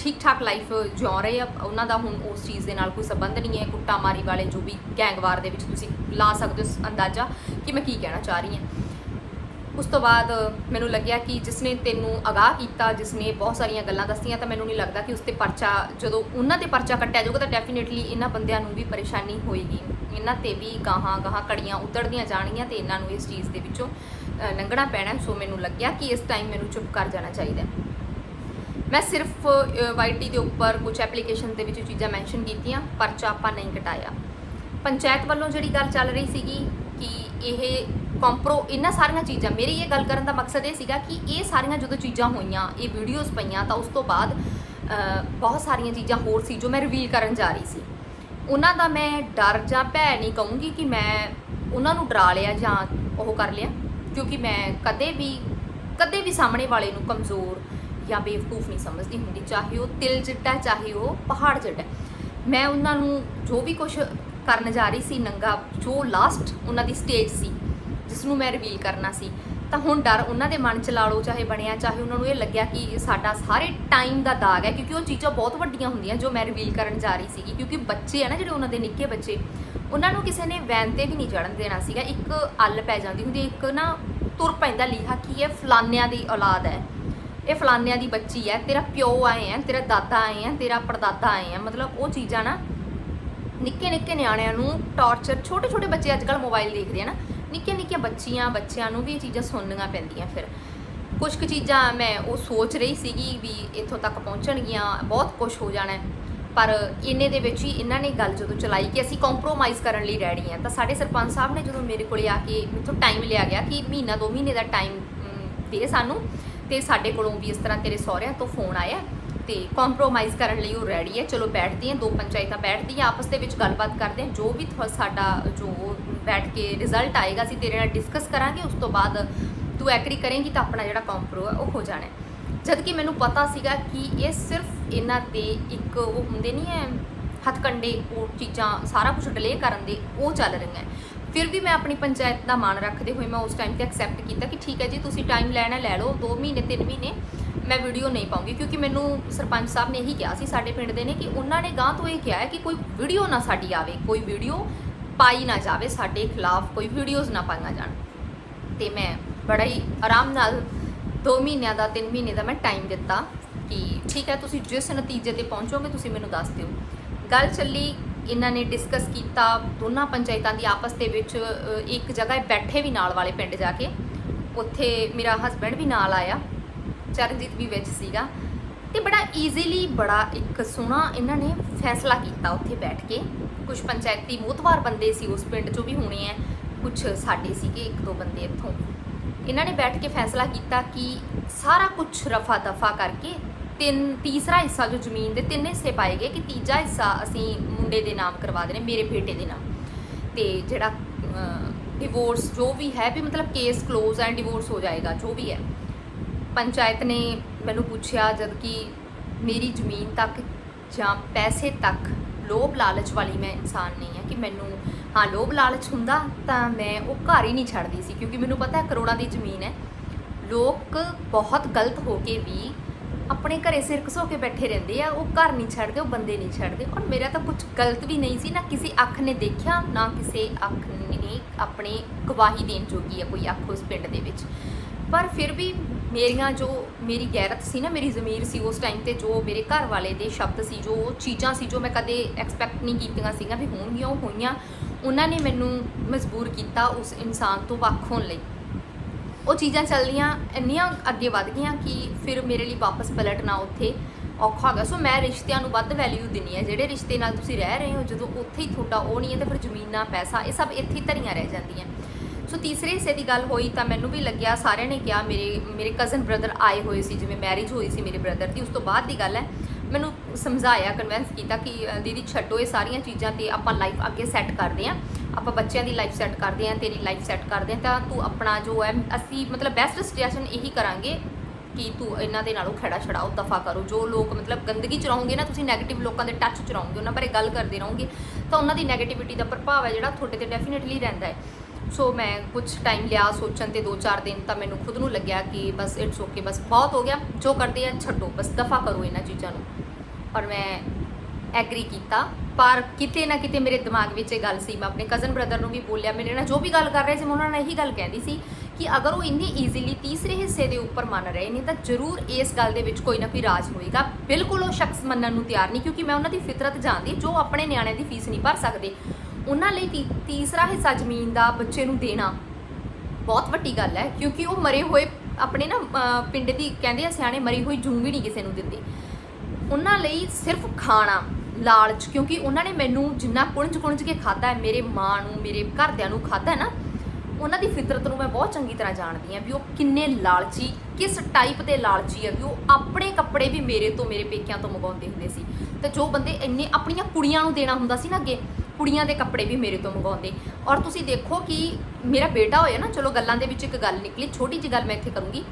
S1: ਠੀਕ ਠਾਕ ਲਾਈਫ ਜਿਉ ਰਹੇ ਆ। ਉਹਨਾਂ ਦਾ ਹੁਣ ਉਸ ਚੀਜ਼ ਦੇ ਨਾਲ ਕੋਈ ਸੰਬੰਧ ਨਹੀਂ ਹੈ ਕੁੱਟਾ ਮਾਰੀ ਵਾਲੇ ਜੋ ਵੀ ਗੈਂਗਵਾਰ ਦੇ ਵਿੱਚ ਤੁਸੀਂ ਲਾ ਸਕਦੇ ਹੋ ਅੰਦਾਜ਼ਾ ਕਿ ਮੈਂ ਕੀ ਕਹਿਣਾ ਚਾਹ ਰਹੀ ਹਾਂ। ਉਸ ਤੋਂ ਬਾਅਦ ਮੈਨੂੰ ਲੱਗਿਆ ਕਿ ਜਿਸ ਨੇ ਤੈਨੂੰ ਅਗਾਹ ਕੀਤਾ ਜਿਸ ਨੇ ਬਹੁਤ ਸਾਰੀਆਂ ਗੱਲਾਂ ਦੱਸੀਆਂ, ਤਾਂ ਮੈਨੂੰ ਨਹੀਂ ਲੱਗਦਾ ਕਿ ਉਸ ਤੇ ਪਰਚਾ, ਜਦੋਂ ਉਹਨਾਂ ਤੇ ਪਰਚਾ ਕੱਟਿਆ ਜਾਊਗਾ ਤਾਂ ਡੈਫੀਨਿਟਲੀ ਇਹਨਾਂ ਬੰਦਿਆਂ ਨੂੰ ਵੀ ਪਰੇਸ਼ਾਨੀ ਹੋਏਗੀ। ਇਹਨਾਂ ਤੇ ਵੀ ਗਾਹਾਂ ਗਾਹਾਂ ਕੜੀਆਂ ਉਤਰਦੀਆਂ ਜਾਣਗੀਆਂ ਤੇ ਇਹਨਾਂ ਨੂੰ ਇਸ ਚੀਜ਼ ਦੇ ਵਿੱਚੋਂ ਲੰਘਣਾ ਪੈਣਾ। ਸੋ ਮੈਨੂੰ ਲੱਗਿਆ ਕਿ ਇਸ ਟਾਈਮ ਮੈਨੂੰ ਚੁੱਪ ਕਰ ਜਾਣਾ ਚਾਹੀਦਾ। ਮੈਂ ਸਿਰਫ ਵਾਈਟੀ ਦੇ ਉੱਪਰ ਕੁਝ ਐਪਲੀਕੇਸ਼ਨ ਦੇ ਵਿੱਚ ਚੀਜ਼ਾਂ ਮੈਂਸ਼ਨ ਕੀਤੀਆਂ, ਪਰਚਾ ਆਪਾਂ ਨਹੀਂ ਕਟਾਇਆ। ਪੰਚਾਇਤ ਵੱਲੋਂ ਜਿਹੜੀ ਗੱਲ ਚੱਲ ਰਹੀ ਸੀਗੀ ਕਿ ਇਹ ਕੰਪਰੋ ਇਹਨਾਂ ਸਾਰੀਆਂ ਚੀਜ਼ਾਂ। ਮੇਰੀ ਇਹ ਗੱਲ ਕਰਨ ਦਾ ਮਕਸਦ ਇਹ ਸੀਗਾ ਕਿ ਇਹ ਸਾਰੀਆਂ ਜਦੋਂ ਚੀਜ਼ਾਂ ਹੋਈਆਂ, ਇਹ ਵੀਡੀਓਜ਼ ਪਈਆਂ, ਤਾਂ ਉਸ ਤੋਂ ਬਾਅਦ ਬਹੁਤ ਸਾਰੀਆਂ ਚੀਜ਼ਾਂ ਹੋਰ ਸੀ ਜੋ ਮੈਂ ਰਿਵੀਲ ਕਰਨ ਜਾ ਰਹੀ ਸੀ। ਉਹਨਾਂ ਦਾ ਮੈਂ ਡਰ ਜਾਂ ਭੈ ਨਹੀਂ ਕਹੂੰਗੀ ਕਿ ਮੈਂ ਉਹਨਾਂ ਨੂੰ ਡਰਾ ਲਿਆ ਜਾਂ ਉਹ ਕਰ ਲਿਆ, ਕਿਉਂਕਿ ਮੈਂ ਕਦੇ ਵੀ ਕਦੇ ਵੀ ਸਾਹਮਣੇ ਵਾਲੇ ਨੂੰ ਕਮਜ਼ੋਰ ਜਾਂ ਬੇਵਕੂਫ ਨਹੀਂ ਸਮਝਦੀ ਹੁੰਦੀ, ਚਾਹੇ ਉਹ ਤਿਲ ਜਿੱਡਾ ਚਾਹੇ ਉਹ ਪਹਾੜ ਜਿੱਡਾ ਮੈਂ ਉਹਨਾਂ ਨੂੰ ਜੋ ਵੀ ਕੁਝ ਕਰਨ ਜਾ ਰਹੀ ਸੀ, ਨੰਗਾ, ਜੋ ਲਾਸਟ ਉਹਨਾਂ ਦੀ ਸਟੇਜ ਸੀ ਜਿਸ ਨੂੰ ਮੈਂ ਰਿਵੀਲ ਕਰਨਾ ਸੀ, ਤਾਂ ਹੁਣ ਡਰ ਉਹਨਾਂ ਦੇ ਮਨ ਚ ਲਾ ਲਓ, ਚਾਹੇ ਬਣਿਆ, ਚਾਹੇ ਉਹਨਾਂ ਨੂੰ ਇਹ ਲੱਗਿਆ ਕਿ ਸਾਡਾ ਸਾਰੇ ਟਾਈਮ ਦਾ ਦਾਗ ਹੈ, ਕਿਉਂਕਿ ਉਹ ਚੀਜ਼ਾਂ ਬਹੁਤ ਵੱਡੀਆਂ ਹੁੰਦੀਆਂ ਜੋ ਮੈਂ ਰਿਵੀਲ ਕਰਨ ਜਾ ਰਹੀ ਸੀਗੀ, ਕਿਉਂਕਿ ਬੱਚੇ ਆ ਨਾ ਜਿਹੜੇ ਉਹਨਾਂ ਦੇ ਨਿੱਕੇ ਬੱਚੇ, ਉਹਨਾਂ ਨੂੰ ਕਿਸੇ ਨੇ ਵੈਨ ਤੇ ਵੀ ਨਹੀਂ ਚੜਨ ਦੇਣਾ ਸੀਗਾ, ਇੱਕ ਅੱਲ ਪੈ ਜਾਂਦੀ ਹੁੰਦੀ ਇੱਕ ਨਾ ਤੁਰ ਪੈਂਦਾ ਲੀਹਾ ਕਿ ਇਹ ਫਲਾਨਿਆਂ ਦੀ ਔਲਾਦ ਹੈ, ਇਹ ਫਲਾਨਿਆਂ ਦੀ ਬੱਚੀ ਹੈ, ਤੇਰਾ ਪਿਓ ਆਏ ਆ, ਤੇਰਾ ਦਾਦਾ ਆਏ ਆ, ਤੇਰਾ ਪੜਦਾਦਾ ਆਏ ਆ, ਮਤਲਬ ਉਹ ਚੀਜ਼ਾਂ ਨਾ ਨਿੱਕੇ ਨਿੱਕੇ ਨਿਆਣਿਆਂ ਨੂੰ ਟੌਰਚਰ ਛੋਟੇ ਛੋਟੇ ਬੱਚੇ ਅੱਜ ਕੱਲ ਮੋਬਾਈਲ ਦੇਖਦੇ ਆ ਨਾ ਨਿੱਕੀਆਂ ਨਿੱਕੀਆਂ ਬੱਚੀਆਂ, ਬੱਚਿਆਂ ਨੂੰ ਵੀ ਇਹ ਚੀਜ਼ਾਂ ਸੁਣਨੀਆਂ ਪੈਂਦੀਆਂ ਫਿਰ। ਕੁਝ ਕੁ ਚੀਜ਼ਾਂ ਮੈਂ ਉਹ ਸੋਚ ਰਹੀ ਸੀਗੀ ਵੀ ਇੱਥੋਂ ਤੱਕ ਪਹੁੰਚਣਗੀਆਂ, ਬਹੁਤ ਕੁਝ ਹੋ ਜਾਣਾ ਪਰ ਇੰਨੇ ਦੇ ਵਿੱਚ ਹੀ ਇਹਨਾਂ ਨੇ ਗੱਲ ਜਦੋਂ ਚਲਾਈ ਕਿ ਅਸੀਂ ਕੰਪਰੋਮਾਈਜ਼ ਕਰਨ ਲਈ ਰੈਡੀ ਹਾਂ, ਤਾਂ ਸਾਡੇ ਸਰਪੰਚ ਸਾਹਿਬ ਨੇ ਜਦੋਂ ਮੇਰੇ ਕੋਲੇ ਆ ਕੇ ਮੈਥੋਂ ਟਾਈਮ ਲਿਆ ਗਿਆ ਕਿ ਮਹੀਨਾ, ਦੋ ਮਹੀਨੇ ਦਾ ਟਾਈਮ ਦੇ ਸਾਨੂੰ, ਤੇ ਸਾਡੇ ਕੋਲੋਂ ਵੀ ਇਸ ਤਰ੍ਹਾਂ ਤੇਰੇ ਸਹੁਰਿਆਂ ਤੋਂ ਫੋਨ ਆਇਆ। ਤੇ ਕੰਪਰੋਮਾਈਜ਼ ਕਰਨ ਲਈ ਉਹ ਰੈਡੀ ਹੈ। ਚਲੋ ਬੈਠਦੀ ਹੈ, ਦੋ ਪੰਚਾਇਤਾਂ ਬੈਠਦੀ ਹੈ ਆਪਸ ਦੇ ਵਿੱਚ ਗੱਲਬਾਤ ਕਰਦੇ ਹਾਂ। ਜੋ ਵੀ ਥੋ- ਸਾਡਾ ਜੋ ਬੈਠ ਕੇ ਰਿਜ਼ਲਟ ਆਏਗਾ, ਅਸੀਂ ਤੇਰੇ ਨਾਲ ਡਿਸਕਸ ਕਰਾਂਗੇ। ਉਸ ਤੋਂ ਬਾਅਦ ਤੂੰ ਐਗਰੀ ਕਰੇਂਗੀ ਤਾਂ ਆਪਣਾ ਜਿਹੜਾ ਕੰਪਰੋ ਹੈ ਉਹ ਹੋ ਜਾਣਾ ਹੈ। ਜਦ ਕਿ ਮੈਨੂੰ ਪਤਾ ਸੀਗਾ ਕਿ ਇਹ ਸਿਰਫ ਇਹਨਾਂ ਦੇ ਇੱਕ ਉਹ ਹੁੰਦੇ ਨਹੀਂ ਹੈ, ਹੱਥਕੰਡੇ, ਉਹ ਚੀਜ਼ਾਂ ਸਾਰਾ ਕੁਝ ਡਿਲੇ ਕਰਨ ਦੇ, ਉਹ ਚੱਲ ਰਹੀਆਂ। ਫਿਰ ਵੀ ਮੈਂ ਆਪਣੀ ਪੰਚਾਇਤ ਦਾ ਮਾਣ ਰੱਖਦੇ ਹੋਏ ਮੈਂ ਉਸ ਟਾਈਮ ਤੇ ਐਕਸੈਪਟ ਕੀਤਾ ਕਿ ਠੀਕ ਹੈ ਜੀ, ਤੁਸੀਂ ਟਾਈਮ ਲੈਣਾ ਲੈ ਲਓ 2 ਮਹੀਨੇ 3 ਮਹੀਨੇ ਮੈਂ ਵੀਡੀਓ ਨਹੀਂ ਪਾਉਂਗੀ। ਕਿਉਂਕਿ ਮੈਨੂੰ ਸਰਪੰਚ ਸਾਹਿਬ ਨੇ ਇਹੀ ਕਿਹਾ ਸੀ ਸਾਡੇ ਪਿੰਡ ਦੇ ਨੇ ਕਿ ਉਹਨਾਂ ਨੇ ਗਾਂ ਤੋਂ ਇਹ ਕਿਹਾ ਹੈ ਕਿ ਕੋਈ ਵੀਡੀਓ ਨਾ ਸਾਡੀ ਆਵੇ, ਕੋਈ ਵੀਡੀਓ ਪਾਈ ਨਾ ਜਾਵੇ ਸਾਡੇ ਖਿਲਾਫ, ਕੋਈ ਵੀਡੀਓਜ਼ ਨਾ ਪਾਈਆਂ ਜਾਣ। ਤੇ ਮੈਂ ਬੜਾ ਹੀ ਆਰਾਮ ਨਾਲ 2 ਮਹੀਨਿਆਂ ਦਾ 3 ਮਹੀਨੇ ਦਾ ਮੈਂ ਟਾਈਮ ਦਿੱਤਾ ਕਿ ਠੀਕ ਹੈ, ਤੁਸੀਂ ਜਿਸ ਨਤੀਜੇ ਤੇ ਪਹੁੰਚੋਗੇ, ਤੁਸੀਂ ਮੈਨੂੰ ਦੱਸ ਦਿਓ। ਗੱਲ ਚੱਲੀ ਇਹਨਾਂ ਨੇ ਡਿਸਕਸ ਕੀਤਾ ਦੋਨਾਂ ਪੰਚਾਇਤਾਂ ਦੀ ਆਪਸ ਦੇ ਵਿੱਚ ਇੱਕ ਜਗ੍ਹਾ ਬੈਠੇ ਵੀ ਨਾਲ ਵਾਲੇ ਪਿੰਡ ਜਾ ਕੇ। ਉੱਥੇ ਮੇਰਾ ਹਸਬੰਡ ਵੀ ਨਾਲ ਆਇਆ, ਚਰਨਜੀਤ ਵੀ ਵਿੱਚ ਸੀਗਾ। ਤੇ ਬੜਾ ਈਜ਼ੀਲੀ ਬੜਾ ਇੱਕ ਸੋਹਣਾ ਇਹਨਾਂ ਨੇ ਫੈਸਲਾ ਕੀਤਾ ਉੱਥੇ ਬੈਠ ਕੇ। ਕੁਝ ਪੰਚਾਇਤੀ ਮੋਤਵਾਰ ਬੰਦੇ ਸੀ ਉਸ ਪਿੰਡ ਚੋਂ ਵੀ ਹੋਣੇ ਆ ਕੁਝ ਸਾਡੇ ਸੀਗੇ ਇੱਕ ਦੋ ਬੰਦੇ ਇੱਥੋਂ। ਇਹਨਾਂ ਨੇ ਬੈਠ ਕੇ ਫੈਸਲਾ ਕੀਤਾ ਕਿ ਸਾਰਾ ਕੁਝ ਰਫਾ ਦਫਾ ਕਰਕੇ ਤਿੰਨ, ਤੀਸਰਾ ਹਿੱਸਾ ਜੋ ਜ਼ਮੀਨ ਦੇ ਤਿੰਨ ਹਿੱਸੇ ਪਾਏ ਗਏ, ਕਿ ਤੀਜਾ ਹਿੱਸਾ ਅਸੀਂ ਮੁੰਡੇ ਦੇ ਨਾਮ ਕਰਵਾ ਦੇਣੇ, ਮੇਰੇ ਬੇਟੇ ਦੇ ਨਾਮ। ਤੇ ਜਿਹੜਾ ਡਿਵੋਰਸ ਜੋ ਵੀ ਹੈ, ਵੀ ਮਤਲਬ ਕੇਸ ਕਲੋਜ਼ ਐਂਡ ਡਿਵੋਰਸ ਹੋ ਜਾਏਗਾ, ਜੋ ਵੀ ਹੈ। ਪੰਚਾਇਤ ਨੇ ਮੈਨੂੰ ਪੁੱਛਿਆ, ਜਦ ਕਿ ਮੇਰੀ ਜ਼ਮੀਨ ਤੱਕ ਜਾਂ ਪੈਸੇ ਤੱਕ ਲੋਭ ਲਾਲਚ ਵਾਲੀ ਮੈਂ ਇਨਸਾਨ ਨਹੀਂ ਹਾਂ, ਕਿ ਮੈਨੂੰ, ਹਾਂ, ਲੋਭ ਲਾਲਚ ਹੁੰਦਾ, ਤਾਂ ਮੈਂ ਉਹ ਘਰ ਹੀ ਨਹੀਂ ਛੱਡਦੀ ਸੀ, ਕਿਉਂਕਿ ਮੈਨੂੰ ਪਤਾ ਹੈ ਕਰੋੜਾਂ ਦੀ ਜ਼ਮੀਨ ਹੈ। ਲੋਕ ਬਹੁਤ ਗਲਤ ਹੋ ਕੇ ਵੀ ਆਪਣੇ ਘਰੇ ਸਿਰ ਘਸੋ ਕੇ ਬੈਠੇ ਰਹਿੰਦੇ ਆ, ਉਹ ਘਰ ਨਹੀਂ ਛੱਡਦੇ, ਉਹ ਬੰਦੇ ਨਹੀਂ ਛੱਡਦੇ। ਔਰ ਮੇਰਾ ਤਾਂ ਕੁਝ ਗਲਤ ਵੀ ਨਹੀਂ ਸੀ ਨਾ ਕਿਸੇ ਅੱਖ ਨੇ ਦੇਖਿਆ, ਨਾ ਕਿਸੇ ਅੱਖ ਨੇ ਆਪਣੀ ਗਵਾਹੀ ਦੇਣ ਜੋਗੀ ਆ ਕੋਈ ਅੱਖ ਉਸ ਪਿੰਡ ਦੇ ਵਿੱਚ। ਪਰ ਫਿਰ ਵੀ ਮੇਰੀਆਂ ਜੋ ਮੇਰੀ ਗੈਰਤ ਸੀ ਨਾ, ਮੇਰੀ ਜ਼ਮੀਰ ਸੀ ਉਸ ਟਾਈਮ ਤੇ ਜੋ ਮੇਰੇ ਘਰ ਵਾਲੇ ਦੇ ਸ਼ਬਦ ਸੀ, ਜੋ ਚੀਜ਼ਾਂ ਸੀ, ਜੋ ਮੈਂ ਕਦੇ ਐਕਸਪੈਕਟ ਨਹੀਂ ਕੀਤੀਆਂ ਸੀਗੀਆਂ ਵੀ ਹੋਣਗੀਆਂ, ਉਹ ਹੋਈਆਂ, ਉਹਨਾਂ ਨੇ ਮੈਨੂੰ ਮਜਬੂਰ ਕੀਤਾ ਉਸ ਇਨਸਾਨ ਤੋਂ ਵੱਖ ਹੋਣ ਲਈ। ਉਹ ਚੀਜ਼ਾਂ ਚੱਲਦੀਆਂ, ਇੰਨੀਆਂ ਅੱਗੇ ਵੱਧ ਗਈਆਂ ਕਿ ਫਿਰ ਮੇਰੇ ਲਈ ਵਾਪਸ ਪਲਟਣਾ ਉੱਥੇ ਔਖਾ ਹੈਗਾ। ਸੋ ਮੈਂ ਰਿਸ਼ਤਿਆਂ ਨੂੰ ਵੱਧ ਵੈਲਿਊ ਦਿੰਨੀ ਹੈ। ਜਿਹੜੇ ਰਿਸ਼ਤੇ ਨਾਲ ਤੁਸੀਂ ਰਹਿ ਰਹੇ ਹੋ, ਜਦੋਂ ਉੱਥੇ ਹੀ ਤੁਹਾਡਾ ਉਹ ਨਹੀਂ ਹੈ, ਤਾਂ ਫਿਰ ਜ਼ਮੀਨਾਂ, ਪੈਸਾ, ਇਹ ਸਭ ਇੱਥੇ ਧਰੀਆਂ ਰਹਿ ਜਾਂਦੀਆਂ। ਸੋ ਤੀਸਰੇ ਹਿੱਸੇ ਦੀ ਗੱਲ ਹੋਈ ਤਾਂ ਮੈਨੂੰ ਵੀ ਲੱਗਿਆ, ਸਾਰਿਆਂ ਨੇ ਕਿਹਾ ਮੇਰੇ ਮੇਰੇ ਕਜ਼ਨ ਬ੍ਰਦਰ ਆਏ ਹੋਏ ਸੀ, ਜਿਵੇਂ ਮੈਰਿਜ ਹੋਈ ਸੀ ਮੇਰੇ ਬ੍ਰਦਰ ਦੀ, ਉਸ ਤੋਂ ਬਾਅਦ ਦੀ ਗੱਲ ਹੈ। ਮੈਨੂੰ ਸਮਝਾਇਆ ਕਨਵਿੰਸ ਕੀਤਾ ਕਿ ਦੀਦੀ ਛੱਡੋ ਇਹ ਸਾਰੀਆਂ ਚੀਜ਼ਾਂ ਤੇ ਆਪਾਂ ਲਾਈਫ ਅੱਗੇ ਸੈੱਟ ਕਰਦੇ ਆਂ ਆਪਾਂ ਬੱਚਿਆਂ ਦੀ ਲਾਈਫ ਸੈੱਟ ਕਰਦੇ ਆਂ ਤੇਰੀ ਲਾਈਫ ਸੈੱਟ ਕਰਦੇ ਆਂ ਤਾਂ ਤੂੰ ਆਪਣਾ ਜੋ ਹੈ, ਅਸੀਂ ਮਤਲਬ ਬੈਸਟ ਸੁਜੈਸ਼ਨ ਇਹੀ ਕਰਾਂਗੇ ਕਿ ਤੂੰ ਇਹਨਾਂ ਦੇ ਨਾਲੋਂ ਖੜਾ ਛੜਾਓ ਦਫਾ ਕਰੋ। ਜੋ ਲੋਕ ਮਤਲਬ ਗੰਦਗੀ ਚ ਰਹੋਗੇ ਨਾ, ਤੁਸੀਂ 네ਗੇਟਿਵ ਲੋਕਾਂ ਦੇ ਟੱਚ ਚ ਰਹੋਗੇ, ਉਹਨਾਂ ਬਾਰੇ ਗੱਲ ਕਰਦੇ ਰਹੋਗੇ, ਤਾਂ ਉਹਨਾਂ ਦੀ 네ਗੇਟਿਵਿਟੀ ਦਾ ਪ੍ਰਭਾਵ ਹੈ ਜਿਹੜਾ ਤੁਹਾਡੇ ਤੇ ਡੈਫੀਨਿਟਲੀ ਰਹਿੰਦਾ ਹੈ। ਸੋ ਮੈਂ ਕੁਝ ਟਾਈਮ ਲਿਆ ਸੋਚਣ ਤੇ 2-4 ਦਿਨ ਤਾਂ ਮੈਨੂੰ ਖੁਦ ਨੂੰ ਲੱਗਿਆ ਕਿ ਬਸ ਇਟਸ ਓਕੇ ਬਸ ਬਹੁਤ ਹੋ ਗਿਆ। ਜੋ ਕਰਦੇ ਆ, ਛੱਡੋ, ਬਸ ਦਫਾ ਕਰੋ ਇਹਨਾਂ ਚੀਜ਼ਾਂ ਨੂੰ। ਪਰ ਮੈਂ ਐਗਰੀ ਕੀਤਾ। ਪਰ ਕਿਤੇ ਨਾ ਕਿਤੇ ਮੇਰੇ ਦਿਮਾਗ ਵਿੱਚ ਇਹ ਗੱਲ ਸੀ, ਮੈਂ ਆਪਣੇ ਕਜ਼ਨ ਬ੍ਰਦਰ ਨੂੰ ਵੀ ਬੋਲਿਆ, ਮੇਰੇ ਨਾਲ ਜੋ ਵੀ ਗੱਲ ਕਰ ਰਹੇ ਸੀ, ਮੈਂ ਉਹਨਾਂ ਨਾਲ ਇਹੀ ਗੱਲ ਕਹਿੰਦੀ ਸੀ ਕਿ ਅਗਰ ਉਹ ਇੰਨੀ ਈਜ਼ੀਲੀ ਤੀਸਰੇ ਹਿੱਸੇ ਦੇ ਉੱਪਰ ਮੰਨ ਰਹੇ ਨੇ, ਤਾਂ ਜ਼ਰੂਰ ਇਸ ਗੱਲ ਦੇ ਵਿੱਚ ਕੋਈ ਨਾ ਕੋਈ ਰਾਜ ਹੋਏਗਾ। ਬਿਲਕੁਲ ਉਹ ਸ਼ਖਸ ਮੰਨਣ ਨੂੰ ਤਿਆਰ ਨਹੀਂ, ਕਿਉਂਕਿ ਮੈਂ ਉਹਨਾਂ ਦੀ ਫਿਤਰਤ ਜਾਣਦੀ ਜੋ ਆਪਣੇ ਨਿਆਣਿਆਂ ਦੀ ਫੀਸ ਨਹੀਂ ਭਰ ਸਕਦੇ। ਉਹਨਾਂ ਲਈ ਤੀ- ਤੀਸਰਾ ਹਿੱਸਾ ਜ਼ਮੀਨ ਦਾ ਬੱਚੇ ਨੂੰ ਦੇਣਾ ਬਹੁਤ ਵੱਡੀ ਗੱਲ ਹੈ, ਕਿਉਂਕਿ ਉਹ ਮਰੇ ਹੋਏ ਆਪਣੇ ਨਾ ਪਿੰਡ ਦੀ ਕਹਿੰਦੇ ਆ ਸਿਆਣੇ ਮਰੀ ਹੋਈ ਜੂੰ ਵੀ ਨਹੀਂ ਕਿਸੇ ਨੂੰ ਦਿੰਦੇ। ਉਹਨਾਂ ਲਈ ਸਿਰਫ ਖਾਣਾ, ਲਾਲਚ, ਕਿਉਂਕਿ ਉਹਨਾਂ ਨੇ ਮੈਨੂੰ ਜਿੰਨਾ ਕੁਣਜ ਕੁਣਜ ਕੇ ਖਾਦਾ ਹੈ, ਮੇਰੇ ਮਾਂ ਨੂੰ, ਮੇਰੇ ਘਰਦਿਆਂ ਨੂੰ ਖਾਦਾ ਹੈ ਨਾ, ਉਹਨਾਂ ਦੀ ਫਿਤਰਤ ਨੂੰ ਮੈਂ ਬਹੁਤ ਚੰਗੀ ਤਰ੍ਹਾਂ ਜਾਣਦੀ ਹਾਂ ਵੀ ਉਹ ਕਿੰਨੇ ਲਾਲਚੀ, ਕਿਸ ਟਾਈਪ ਦੇ ਲਾਲਚੀ ਹੈ ਵੀ ਉਹ ਆਪਣੇ ਕੱਪੜੇ ਵੀ ਮੇਰੇ ਤੋਂ, ਮੇਰੇ ਪੇਕਿਆਂ ਤੋਂ ਮੰਗਵਾਉਂਦੇ ਹੁੰਦੇ ਸੀ। ਤੇ ਜੋ ਬੰਦੇ ਇੰਨੇ ਆਪਣੀਆਂ ਕੁੜੀਆਂ ਨੂੰ ਦੇਣਾ ਹੁੰਦਾ ਸੀ ਨਾ ਅੱਗੇ ਕੁੜੀਆਂ ਦੇ ਕੱਪੜੇ ਵੀ ਮੇਰੇ ਤੋਂ ਮੰਗਵਾਉਂਦੇ। ਔਰ ਤੁਸੀਂ ਦੇਖੋ ਕਿ ਮੇਰਾ ਬੇਟਾ ਹੋਇਆ ਨਾ, ਚਲੋ ਗੱਲਾਂ ਦੇ ਵਿੱਚ ਇੱਕ ਗੱਲ ਨਿਕਲੀ, ਛੋਟੀ ਜਿਹੀ ਗੱਲ ਮੈਂ ਇੱਥੇ ਕਰੂੰਗੀ।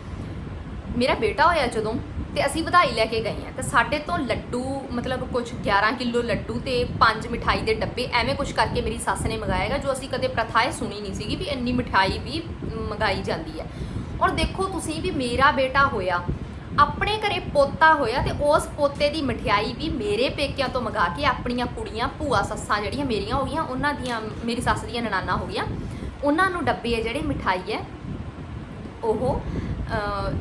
S1: ਮੇਰਾ ਬੇਟਾ ਹੋਇਆ ਜਦੋਂ ਤੇ ਅਸੀਂ ਵਧਾਈ ਲੈ ਕੇ ਗਏ ਆ, ਤੇ ਸਾਡੇ ਤੋਂ ਲੱਡੂ, ਮਤਲਬ ਕੁਝ 11 ਕਿਲੋ ਲੱਡੂ ਤੇ ਪੰਜ ਮਿਠਾਈ ਦੇ ਡੱਬੇ ਐਵੇਂ ਕੁਝ ਕਰਕੇ ਮੇਰੀ ਸੱਸ ਨੇ ਮੰਗਾਇਆਗਾ ਜੋ ਅਸੀਂ ਕਦੇ ਪ੍ਰਥਾ ਇਹ ਸੁਣੀ ਨਹੀਂ ਸੀਗੀ ਵੀ ਇੰਨੀ ਮਿਠਾਈ ਵੀ ਮੰਗਾਈ ਜਾਂਦੀ ਹੈ। ਔਰ ਦੇਖੋ ਤੁਸੀਂ ਵੀ ਮੇਰਾ ਬੇਟਾ ਹੋਇਆ ਆਪਣੇ ਘਰੇ ਪੋਤਾ ਹੋਇਆ ਤੇ ਉਸ ਪੋਤੇ ਦੀ ਮਠਿਆਈ ਵੀ ਮੇਰੇ ਪੇਕਿਆਂ ਤੋਂ ਮੰਗਾ ਕੇ ਆਪਣੀਆਂ ਕੁੜੀਆਂ, ਭੂਆ ਸੱਸਾਂ ਜਿਹੜੀਆਂ ਮੇਰੀਆਂ ਹੋ ਗਈਆਂ, ਉਹਨਾਂ ਦੀਆਂ, ਮੇਰੀ ਸੱਸ ਦੀਆਂ ਨਨਾਨਾ ਹੋ ਗਈਆਂ, ਉਹਨਾਂ ਨੂੰ ਡੱਬੇ ਹੈ ਜਿਹੜੇ ਮਿਠਾਈ ਹੈ, ਉਹ